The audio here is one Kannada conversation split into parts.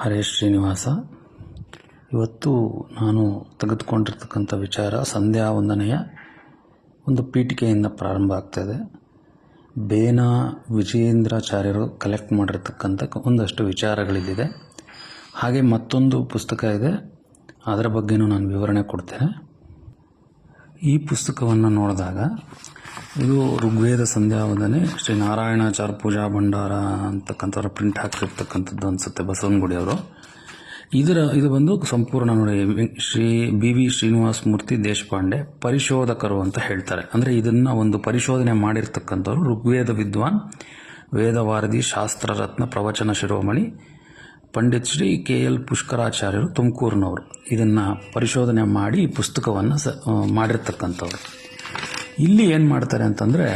ಹರೇಶ್ ಶ್ರೀನಿವಾಸ. ಇವತ್ತು ನಾನು ತೆಗೆದುಕೊಂಡಿರ್ತಕ್ಕಂಥ ವಿಚಾರ ಸಂಧ್ಯಾ ವಂದನೆಯ ಒಂದು ಪೀಠಿಕೆಯಿಂದ ಪ್ರಾರಂಭ ಆಗ್ತಾ ಇದೆ ಬೇನಾ ವಿಜಯೇಂದ್ರಾಚಾರ್ಯರು ಕಲೆಕ್ಟ್ ಮಾಡಿರ್ತಕ್ಕಂಥ ಒಂದಷ್ಟು ವಿಚಾರಗಳಿದೆ ಹಾಗೆ ಮತ್ತೊಂದು ಪುಸ್ತಕ ಇದೆ. ಅದರ ಬಗ್ಗೆಯೂ ನಾನು ವಿವರಣೆ ಕೊಡ್ತೇನೆ. ಈ ಪುಸ್ತಕವನ್ನು ನೋಡಿದಾಗ ಇದು ಋಗ್ವೇದ ಸಂಧ್ಯಾ ವಂದನೆ. ಶ್ರೀ ನಾರಾಯಣಾಚಾರ ಪೂಜಾ ಭಂಡಾರ ಅಂತಕ್ಕಂಥವ್ರ ಪ್ರಿಂಟ್ ಹಾಕಿರ್ತಕ್ಕಂಥದ್ದು ಅನಿಸುತ್ತೆ ಬಸವನಗುಡಿ ಅವರು. ಇದರ, ಇದು ಬಂದು ಸಂಪೂರ್ಣ ನೋಡಿ ಶ್ರೀ ಬಿ ವಿ ಶ್ರೀನಿವಾಸ ಮೂರ್ತಿ ದೇಶಪಾಂಡೆ ಪರಿಶೋಧಕರು ಅಂತ ಹೇಳ್ತಾರೆ. ಅಂದರೆ ಇದನ್ನು ಒಂದು ಪರಿಶೋಧನೆ ಮಾಡಿರ್ತಕ್ಕಂಥವ್ರು ಋಗ್ವೇದ ವಿದ್ವಾನ್ ಶಾಸ್ತ್ರ ಶಾಸ್ತ್ರರತ್ನ, ಪ್ರವಚನ ಶಿರೋಮಣಿ, ಪಂಡಿತ್ ಶ್ರೀ ಕೆ ಎಲ್ ಪುಷ್ಕರಾಚಾರ್ಯರು ತುಮಕೂರಿನವರು. ಇದನ್ನು ಪರಿಶೋಧನೆ ಮಾಡಿ ಈ ಪುಸ್ತಕವನ್ನು ಸ ಮಾಡಿರ್ತಕ್ಕಂಥವ್ರು. ಇಲ್ಲಿ ಏನು ಮಾಡ್ತಾರೆ ಅಂತಂದರೆ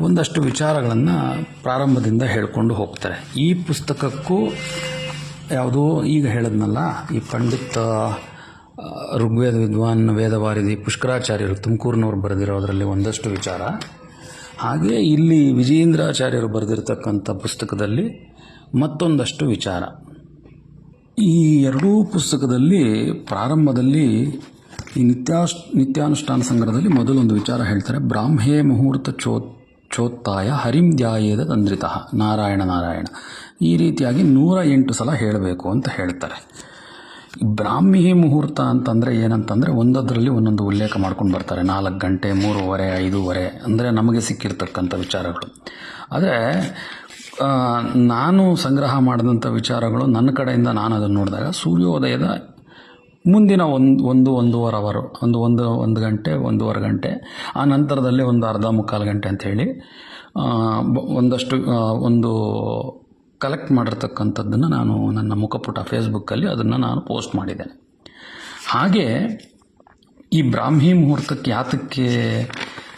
ಒಂದಷ್ಟು ವಿಚಾರಗಳನ್ನು ಪ್ರಾರಂಭದಿಂದ ಹೇಳ್ಕೊಂಡು ಹೋಗ್ತಾರೆ. ಈ ಪುಸ್ತಕಕ್ಕೂ ಯಾವುದೋ ಈಗ ಹೇಳಿದ್ನಲ್ಲ, ಈ ಪಂಡಿತ್ ಋಗ್ವೇದ ವಿದ್ವಾನ್, ವೇದವಾರಿಧಿ, ಪುಷ್ಕರಾಚಾರ್ಯರು ತುಮಕೂರಿನವ್ರು ಬರೆದಿರೋದರಲ್ಲಿ ಒಂದಷ್ಟು ವಿಚಾರ. ಹಾಗೆ ಇಲ್ಲಿ ವಿಜಯೇಂದ್ರಾಚಾರ್ಯರು ಬರೆದಿರತಕ್ಕಂಥ ಪುಸ್ತಕದಲ್ಲಿ ಮತ್ತೊಂದಷ್ಟು ವಿಚಾರ. ಈ ಎರಡೂ ಪುಸ್ತಕದಲ್ಲಿ ಪ್ರಾರಂಭದಲ್ಲಿ ಈ ನಿತ್ಯಾಶ್ ನಿತ್ಯಾನುಷ್ಠಾನ ಸಂಗ್ರಹದಲ್ಲಿ ಮೊದಲೊಂದು ವಿಚಾರ ಹೇಳ್ತಾರೆ. ಬ್ರಾಹ್ಮೇ ಮುಹೂರ್ತ ಚೋ ಚೋತ್ತಾಯ ಹರಿಂ ಧ್ಯಾಯೇದ ತಂದ್ರಿತ. ನಾರಾಯಣ ನಾರಾಯಣ. ಈ ರೀತಿಯಾಗಿ ನೂರ ಎಂಟು ಸಲ ಹೇಳಬೇಕು ಅಂತ ಹೇಳ್ತಾರೆ. ಬ್ರಾಹ್ಮಿ ಮುಹೂರ್ತ ಅಂತಂದರೆ ಏನಂತಂದರೆ ಒಂದೊಂದರಲ್ಲಿ ಒಂದೊಂದು ಉಲ್ಲೇಖ ಮಾಡ್ಕೊಂಡು ಬರ್ತಾರೆ. ನಾಲ್ಕು ಗಂಟೆ, ಮೂರುವರೆ, ಐದೂವರೆ ಅಂದರೆ ನಮಗೆ ಸಿಕ್ಕಿರ್ತಕ್ಕಂಥ ವಿಚಾರಗಳು. ಆದರೆ ನಾನು ಸಂಗ್ರಹ ಮಾಡಿದಂಥ ವಿಚಾರಗಳು ನನ್ನ ಕಡೆಯಿಂದ ನಾನು ಅದನ್ನು ನೋಡಿದಾಗ ಸೂರ್ಯೋದಯದ ಮುಂದಿನ ಒಂದು ಒಂದು, ಒಂದೂವರೆ ಅವರು, ಒಂದು ಒಂದು ಒಂದು ಗಂಟೆ, ಒಂದೂವರೆ ಗಂಟೆ, ಆ ನಂತರದಲ್ಲಿ ಒಂದು ಅರ್ಧ ಮುಕ್ಕಾಲು ಗಂಟೆ ಅಂಥೇಳಿ ಒಂದಷ್ಟು ಒಂದು ಕಲೆಕ್ಟ್ ಮಾಡಿರ್ತಕ್ಕಂಥದ್ದನ್ನು ನಾನು ನನ್ನ ಮುಖಪುಟ ಫೇಸ್ಬುಕ್ಕಲ್ಲಿ ಅದನ್ನು ನಾನು ಪೋಸ್ಟ್ ಮಾಡಿದ್ದೇನೆ. ಹಾಗೆ ಈ ಬ್ರಾಹ್ಮಿ ಮುಹೂರ್ತಕ್ಕೆ ಯಾತಕ್ಕೆ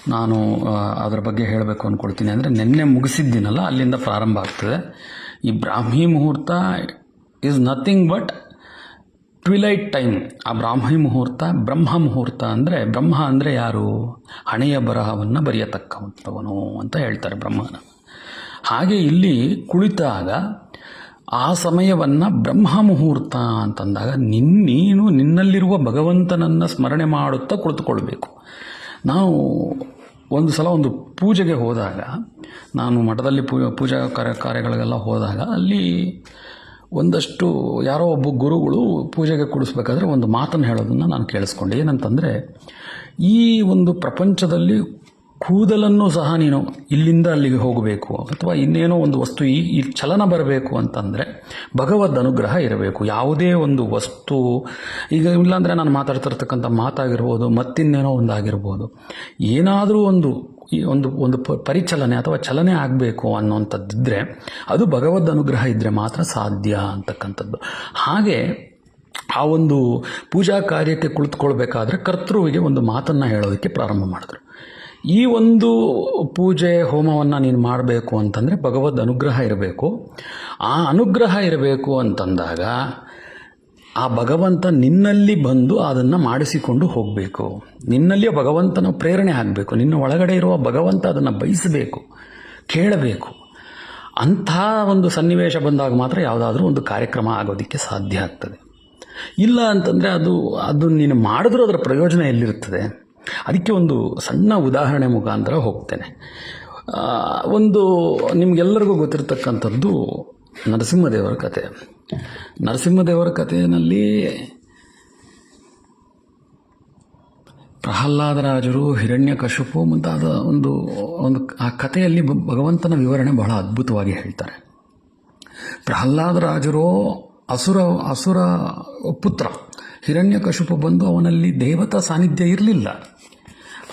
ನಾನು ಅದರ ಬಗ್ಗೆ ಹೇಳಬೇಕು ಅಂದ್ಕೊಳ್ತೀನಿ ಅಂದರೆ ನಿನ್ನೆ ಮುಗಿಸಿದ್ದೀನಲ್ಲ, ಅಲ್ಲಿಂದ ಪ್ರಾರಂಭ ಆಗ್ತದೆ. ಈ Brahmi muhurta is nothing but twilight time, ಆ ಬ್ರಾಹ್ಮಿ ಮುಹೂರ್ತ, ಬ್ರಹ್ಮ ಮುಹೂರ್ತ ಅಂದರೆ ಬ್ರಹ್ಮ ಅಂದರೆ ಯಾರು? ಹಣೆಯ ಬರಹವನ್ನು ಬರೆಯತಕ್ಕಂಥವನು ಅಂತ ಹೇಳ್ತಾರೆ ಬ್ರಹ್ಮನ. ಹಾಗೆ ಇಲ್ಲಿ ಕುಳಿತಾಗ ಆ ಸಮಯವನ್ನು ಬ್ರಹ್ಮ ಮುಹೂರ್ತ ಅಂತಂದಾಗ ನಿನ್ನೇನು ನಿನ್ನಲ್ಲಿರುವ ಭಗವಂತನನ್ನು ಸ್ಮರಣೆ ಮಾಡುತ್ತಾ ಕುಳಿತುಕೊಳ್ಬೇಕು. ನಾವು ಒಂದು ಸಲ ಒಂದು ಪೂಜೆಗೆ ಹೋದಾಗ, ನಾನು ಮಠದಲ್ಲಿ ಪೂಜಾ ಕಾರ್ಯ ಕಾರ್ಯಗಳಿಗೆಲ್ಲ ಹೋದಾಗ ಅಲ್ಲಿ ಒಂದಷ್ಟು ಯಾರೋ ಒಬ್ಬ ಗುರುಗಳು ಪೂಜೆಗೆ ಕೂಡಿಸ್ಬೇಕಾದ್ರೆ ಒಂದು ಮಾತನ್ನು ಹೇಳೋದನ್ನು ನಾನು ಕೇಳಿಸ್ಕೊಂಡೆ. ಏನಂತಂದರೆ, ಈ ಒಂದು ಪ್ರಪಂಚದಲ್ಲಿ ಕೂದಲನ್ನು ಸಹ ನೀನು ಇಲ್ಲಿಂದ ಅಲ್ಲಿಗೆ ಹೋಗಬೇಕು. ಅಥವಾ ಇನ್ನೇನೋ ಒಂದು ವಸ್ತು ಈ ಈ ಚಲನ ಬರಬೇಕು ಅಂತಂದರೆ ಭಗವದ್ ಅನುಗ್ರಹ ಇರಬೇಕು. ಯಾವುದೇ ಒಂದು ವಸ್ತು, ಈಗ ಇಲ್ಲಾಂದರೆ ನಾನು ಮಾತಾಡ್ತಿರ್ತಕ್ಕಂಥ ಮಾತಾಗಿರ್ಬೋದು, ಮತ್ತಿನ್ನೇನೋ ಒಂದಾಗಿರ್ಬೋದು. ಏನಾದರೂ ಒಂದು ಈ ಒಂದು ಒಂದು ಪರಿಚಲನೆ ಅಥವಾ ಚಲನೆ ಆಗಬೇಕು ಅನ್ನುವಂಥದ್ದಿದ್ದರೆ ಅದು ಭಗವದ್ ಅನುಗ್ರಹ ಇದ್ದರೆ ಮಾತ್ರ ಸಾಧ್ಯ ಅಂತಕ್ಕಂಥದ್ದು. ಹಾಗೆ ಆ ಒಂದು ಪೂಜಾ ಕಾರ್ಯಕ್ಕೆ ಕುಳಿತುಕೊಳ್ಬೇಕಾದ್ರೆ ಕರ್ತೃವಿಗೆ ಒಂದು ಮಾತನ್ನು ಹೇಳೋದಕ್ಕೆ ಪ್ರಾರಂಭ ಮಾಡಿದ್ರು. ಈ ಒಂದು ಪೂಜೆ ಹೋಮವನ್ನು ನೀನು ಮಾಡಬೇಕು ಅಂತಂದರೆ ಭಗವದ್ ಅನುಗ್ರಹ ಇರಬೇಕು. ಆ ಅನುಗ್ರಹ ಇರಬೇಕು ಅಂತಂದಾಗ ಆ ಭಗವಂತ ನಿನ್ನಲ್ಲಿ ಬಂದು ಅದನ್ನು ಮಾಡಿಸಿಕೊಂಡು ಹೋಗಬೇಕು. ನಿನ್ನಲ್ಲಿಯ ಭಗವಂತನ ಪ್ರೇರಣೆ ಆಗಬೇಕು. ನಿನ್ನ ಒಳಗಡೆ ಇರುವ ಭಗವಂತ ಅದನ್ನು ಬಯಸಬೇಕು. ಕೇಳಬೇಕು. ಅಂಥ ಒಂದು ಸನ್ನಿವೇಶ ಬಂದಾಗ ಮಾತ್ರ ಯಾವುದಾದ್ರೂ ಒಂದು ಕಾರ್ಯಕ್ರಮ ಆಗೋದಕ್ಕೆ ಸಾಧ್ಯ ಆಗ್ತದೆ. ಇಲ್ಲ ಅಂತಂದರೆ ಅದು ಅದು ನೀನು ಮಾಡಿದ್ರೂ ಅದರ ಪ್ರಯೋಜನ ಎಲ್ಲಿರ್ತದೆ ಅದಕ್ಕೆ ಒಂದು ಸಣ್ಣ ಉದಾಹರಣೆ ಮುಖಾಂತರ ಹೋಗ್ತೇನೆ. ಒಂದು ನಿಮಗೆಲ್ಲರಿಗೂ ಗೊತ್ತಿರತಕ್ಕಂಥದ್ದು ನರಸಿಂಹದೇವರ ಕತೆ. ನರಸಿಂಹದೇವರ ಕಥೆಯಲ್ಲಿ ಪ್ರಹ್ಲಾದರಾಜರು ಹಿರಣ್ಯಕಶಪು ಮುಂತಾದ ಒಂದು ಒಂದು ಆ ಕಥೆಯಲ್ಲಿ ಭಗವಂತನ ವಿವರಣೆ ಬಹಳ ಅದ್ಭುತವಾಗಿ ಹೇಳ್ತಾರೆ. ಪ್ರಹ್ಲಾದರಾಜರು ಅಸುರ ಅಸುರ ಪುತ್ರ ಹಿರಣ್ಯಕಶಿಪು ಬಂದು ಅವನಲ್ಲಿ ದೇವತಾ ಸಾನ್ನಿಧ್ಯ ಇರಲಿಲ್ಲ.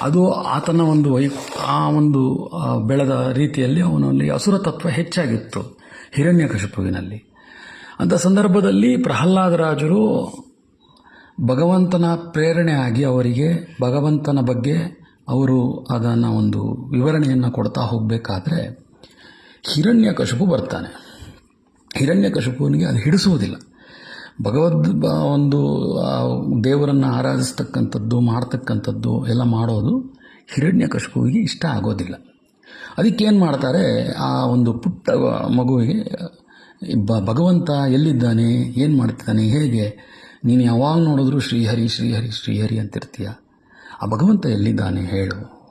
ಅದು ಆತನ ಒಂದು ವೈ, ಆ ಒಂದು ಬೆಳೆದ ರೀತಿಯಲ್ಲಿ ಅವನಲ್ಲಿ ಅಸುರ ತತ್ವ ಹೆಚ್ಚಾಗಿತ್ತು ಹಿರಣ್ಯಕಶಿಪುವಿನಲ್ಲಿ ಅಂಥ ಸಂದರ್ಭದಲ್ಲಿ ಪ್ರಹ್ಲಾದರಾಜರು ಭಗವಂತನ ಪ್ರೇರಣೆ ಆಗಿ ಅವರಿಗೆ, ಭಗವಂತನ ಬಗ್ಗೆ ಅವರು ಅದನ್ನು ಒಂದು ವಿವರಣೆಯನ್ನು ಕೊಡ್ತಾ ಹೋಗಬೇಕಾದ್ರೆ ಹಿರಣ್ಯಕಶಿಪು ಬರ್ತಾನೆ. ಹಿರಣ್ಯಕಶಿಪುವಿನಿಗೆ ಅದು ಹಿಡಿಸುವುದಿಲ್ಲ. ಭಗವದ್ ಒಂದು ದೇವರನ್ನು ಆರಾಧಿಸ್ತಕ್ಕಂಥದ್ದು ಮಾಡ್ತಕ್ಕಂಥದ್ದು ಎಲ್ಲ ಮಾಡೋದು ಹಿರಣ್ಯಕಶಿಪುವಿಗೆ ಇಷ್ಟ ಆಗೋದಿಲ್ಲ. ಅದಕ್ಕೇನು ಮಾಡ್ತಾರೆ, ಆ ಒಂದು ಪುಟ್ಟ ಮಗುವಿಗೆ ಬ, ಭಗವಂತ ಎಲ್ಲಿದ್ದಾನೆ? ಏನು ಮಾಡ್ತಿದ್ದಾನೆ? ಹೇಗೆ? ನೀನು ಯಾವಾಗ ನೋಡಿದ್ರು ಶ್ರೀಹರಿ ಶ್ರೀಹರಿ ಶ್ರೀಹರಿ ಅಂತಿರ್ತೀಯ. ಆ ಭಗವಂತ ಎಲ್ಲಿದ್ದಾನೆ ಹೇಳು.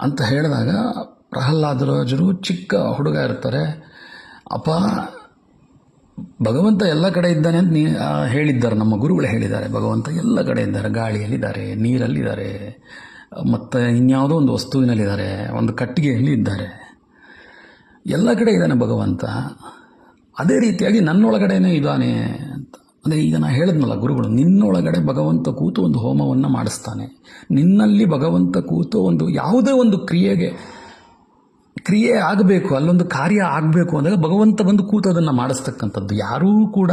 ಅಂತ ಹೇಳಿದಾಗ ಪ್ರಹ್ಲಾದರಾಜರು ಚಿಕ್ಕ ಹುಡುಗ ಇರ್ತಾರೆ. ಅಪ್ಪ, ಭಗವಂತ ಎಲ್ಲ ಕಡೆ ಇದ್ದಾನೆ ಅಂತ ನೀ ಹೇಳಿದ್ದಾರೆ. ನಮ್ಮ ಗುರುಗಳು ಹೇಳಿದ್ದಾರೆ. ಭಗವಂತ ಎಲ್ಲ ಕಡೆ ಇದ್ದಾರೆ. ಗಾಳಿಯಲ್ಲಿದ್ದಾರೆ, ನೀರಲ್ಲಿದ್ದಾರೆ, ಮತ್ತು ಇನ್ಯಾವುದೋ ಒಂದು ವಸ್ತುವಿನಲ್ಲಿದ್ದಾರೆ, ಒಂದು ಕಟ್ಟಿಗೆಯಲ್ಲಿ ಇದ್ದಾರೆ. ಎಲ್ಲ ಕಡೆ ಇದ್ದಾನೆ ಭಗವಂತ. ಅದೇ ರೀತಿಯಾಗಿ ನನ್ನೊಳಗಡೆನೇ ಇದ್ದಾನೆ ಅಂತ. ಅಂದರೆ ಈಗ ನಾನು ಹೇಳಿದ್ನಲ್ಲ ಗುರುಗಳು, ನಿನ್ನೊಳಗಡೆ ಭಗವಂತ ಕೂತು ಒಂದು ಹೋಮವನ್ನು ಮಾಡಿಸ್ತಾನೆ. ನಿನ್ನಲ್ಲಿ ಭಗವಂತ ಕೂತು ಒಂದು ಯಾವುದೇ ಒಂದು ಕ್ರಿಯೆಗೆ ಕ್ರಿಯೆ ಆಗಬೇಕು, ಅಲ್ಲೊಂದು ಕಾರ್ಯ ಆಗಬೇಕು ಅಂದಾಗ ಭಗವಂತ ಬಂದು ಕೂತು ಅದನ್ನು ಮಾಡಿಸ್ತಕ್ಕಂಥದ್ದು. ಯಾರೂ ಕೂಡ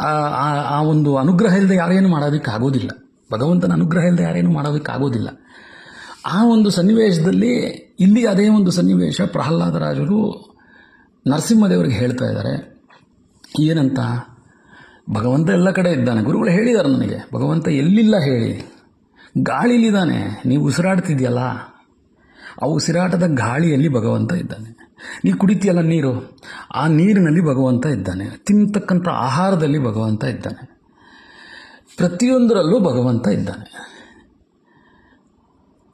ಆ- ಒಂದು ಅನುಗ್ರಹ ಇಲ್ಲದೆ ಯಾರೇನು ಮಾಡೋದಕ್ಕೆ ಆಗೋದಿಲ್ಲ ಭಗವಂತನ ಅನುಗ್ರಹ ಇಲ್ಲದೆ ಯಾರೇನು ಮಾಡೋದಕ್ಕೆ ಆಗೋದಿಲ್ಲ ಆ ಒಂದು ಸನ್ನಿವೇಶದಲ್ಲಿ ಇಲ್ಲಿ ಅದೇ ಒಂದು ಸನ್ನಿವೇಶ ಪ್ರಹ್ಲಾದರಾಜರು ನರಸಿಂಹದೇವರಿಗೆ ಹೇಳ್ತಾ ಇದ್ದಾರೆ. ಏನಂತ? ಭಗವಂತ ಎಲ್ಲ ಕಡೆ ಇದ್ದಾನೆ. ಗುರುಗಳು ಹೇಳಿದ್ದಾರೆ ನನಗೆ, ಭಗವಂತ ಎಲ್ಲಿಲ್ಲ ಹೇಳಿ. ಗಾಳಿಲಿದ್ದಾನೆ. ನೀವು ಉಸಿರಾಡ್ತಿದ್ಯಲ್ಲ? ಆ ಉಸಿರಾಟದ ಗಾಳಿಯಲ್ಲಿ ಭಗವಂತ ಇದ್ದಾನೆ. ನೀ ಕುಡಿತೀಯಲ್ಲ ನೀರು? ಆ ನೀರಿನಲ್ಲಿ ಭಗವಂತ ಇದ್ದಾನೆ. ತಿಂತಕ್ಕಂಥ ಆಹಾರದಲ್ಲಿ ಭಗವಂತ ಇದ್ದಾನೆ. ಪ್ರತಿಯೊಂದರಲ್ಲೂ ಭಗವಂತ ಇದ್ದಾನೆ.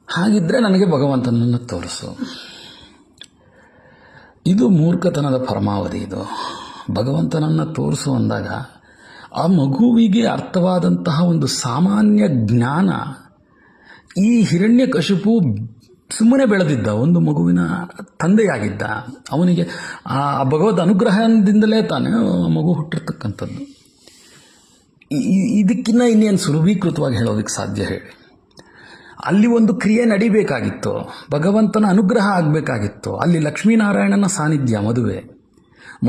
ಹಾಗಿದ್ರೆ ನನಗೆ ಭಗವಂತನನ್ನು ತೋರಿಸು. ಇದು ಮೂರ್ಖತನದ ಪರಮಾವಧಿ ಇದು. ಭಗವಂತನನ್ನು ತೋರಿಸು ಅಂದಾಗ ಆ ಮಗುವಿಗೆ ಅರ್ಥವಾದಂತಹ ಒಂದು ಸಾಮಾನ್ಯ ಜ್ಞಾನ ಈ ಹಿರಣ್ಯ ಕಶಿಪು ಸುಮ್ಮನೆ ಬೆಳೆದಿದ್ದ, ಒಂದು ಮಗುವಿನ ತಂದೆಯಾಗಿದ್ದ. ಅವನಿಗೆ ಆ ಭಗವದ್ ಅನುಗ್ರಹದಿಂದಲೇ ತಾನೇ ಮಗು ಹುಟ್ಟಿರ್ತಕ್ಕಂಥದ್ದು. ಇದಕ್ಕಿನ್ನ ಇನ್ನೇನು ಸುಲಭೀಕೃತವಾಗಿ ಹೇಳೋದಕ್ಕೆ ಸಾಧ್ಯ ಹೇಳಿ. ಅಲ್ಲಿ ಒಂದು ಕ್ರಿಯೆ ನಡಿಬೇಕಾಗಿತ್ತು. ಭಗವಂತನ ಅನುಗ್ರಹ ಆಗಬೇಕಾಗಿತ್ತು. ಅಲ್ಲಿ ಲಕ್ಷ್ಮೀನಾರಾಯಣನ ಸಾನ್ನಿಧ್ಯ, ಮದುವೆ.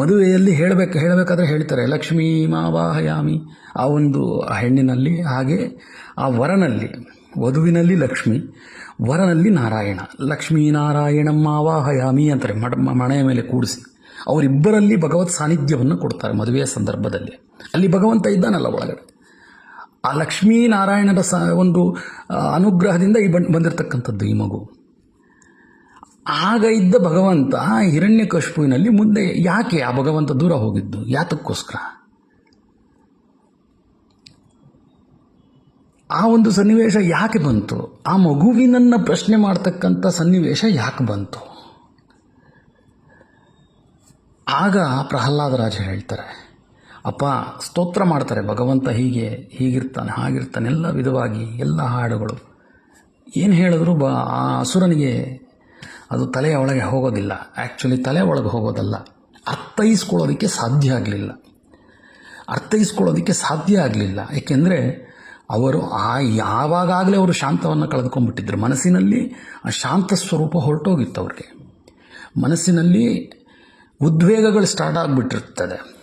ಮದುವೆಯಲ್ಲಿ ಹೇಳಬೇಕು, ಹೇಳಬೇಕಾದ್ರೆ ಹೇಳ್ತಾರೆ, ಲಕ್ಷ್ಮೀ ಮಾವಾಹಯಾಮಿ ಆ ಒಂದು ಹೆಣ್ಣಿನಲ್ಲಿ, ಹಾಗೆ ಆ ವರನಲ್ಲಿ, ವಧುವಿನಲ್ಲಿ ಲಕ್ಷ್ಮಿ, ವರನಲ್ಲಿ ನಾರಾಯಣ. ಲಕ್ಷ್ಮೀನಾರಾಯಣಂ ಮಾವಾಹಯಾಮಿ ಅಂತಾರೆ, ಮಡ, ಮಣೆಯ ಮೇಲೆ ಕೂಡಿಸಿ. ಅವರಿಬ್ಬರಲ್ಲಿ ಭಗವತ್ ಸಾನ್ನಿಧ್ಯವನ್ನು ಕೊಡ್ತಾರೆ ಮದುವೆಯ ಸಂದರ್ಭದಲ್ಲಿ. ಅಲ್ಲಿ ಭಗವಂತ ಇದ್ದಾನಲ್ಲ ಒಳಗಡೆ. ಆ ಲಕ್ಷ್ಮೀನಾರಾಯಣರ ಸ, ಒಂದು ಅನುಗ್ರಹದಿಂದ ಈ ಬಂದ್ ಬಂದಿರತಕ್ಕಂಥದ್ದು ಈ ಮಗು. ಆಗ ಇದ್ದ ಭಗವಂತ ಹಿರಣ್ಯ ಕಶ್ಪುವಿನಲ್ಲಿ ಮುಂದೆ ಯಾಕೆ ಆ ಭಗವಂತ ದೂರ ಹೋಗಿದ್ದು? ಯಾತಕ್ಕೋಸ್ಕರ? ಆ ಒಂದು ಸನ್ನಿವೇಶ ಯಾಕೆ ಬಂತು? ಆ ಮಗುವಿನನ್ನು ಪ್ರಶ್ನೆ ಮಾಡ್ತಕ್ಕಂಥ ಸನ್ನಿವೇಶ ಯಾಕೆ ಬಂತು? ಆಗ ಪ್ರಹ್ಲಾದರಾಜ ಹೇಳ್ತಾರೆ ಅಪ್ಪ, ಸ್ತೋತ್ರ ಮಾಡ್ತಾರೆ, ಭಗವಂತ ಹೀಗೆ, ಹೀಗಿರ್ತಾನೆ, ಹಾಗಿರ್ತಾನೆ, ಎಲ್ಲ ವಿಧವಾಗಿ ಎಲ್ಲ ಹಾಡುಗಳು. ಏನು ಹೇಳಿದ್ರು ಬ, ಆ ಅಸುರನಿಗೆ ಅದು ತಲೆಯ ಒಳಗೆ ಹೋಗೋದಿಲ್ಲ. ಆ್ಯಕ್ಚುಲಿ ತಲೆ ಒಳಗೆ ಹೋಗೋದಲ್ಲ. ಅರ್ಥೈಸ್ಕೊಳ್ಳೋದಕ್ಕೆ ಸಾಧ್ಯ ಆಗಲಿಲ್ಲ. ಅರ್ಥೈಸ್ಕೊಳ್ಳೋದಕ್ಕೆ ಸಾಧ್ಯ ಆಗಲಿಲ್ಲ. ಏಕೆಂದರೆ ಅವರು ಆ ಯಾವಾಗಲೇ ಅವರು ಶಾಂತವನ್ನು ಕಳೆದುಕೊಂಡ್ಬಿಟ್ಟಿದ್ರು. ಮನಸ್ಸಿನಲ್ಲಿ ಆ ಶಾಂತ ಸ್ವರೂಪ ಹೊರಟೋಗಿತ್ತು ಅವ್ರಿಗೆ. ಮನಸ್ಸಿನಲ್ಲಿ ಉದ್ವೇಗಗಳು ಸ್ಟಾರ್ಟ್ ಆಗಿಬಿಟ್ಟಿರ್ತದೆ.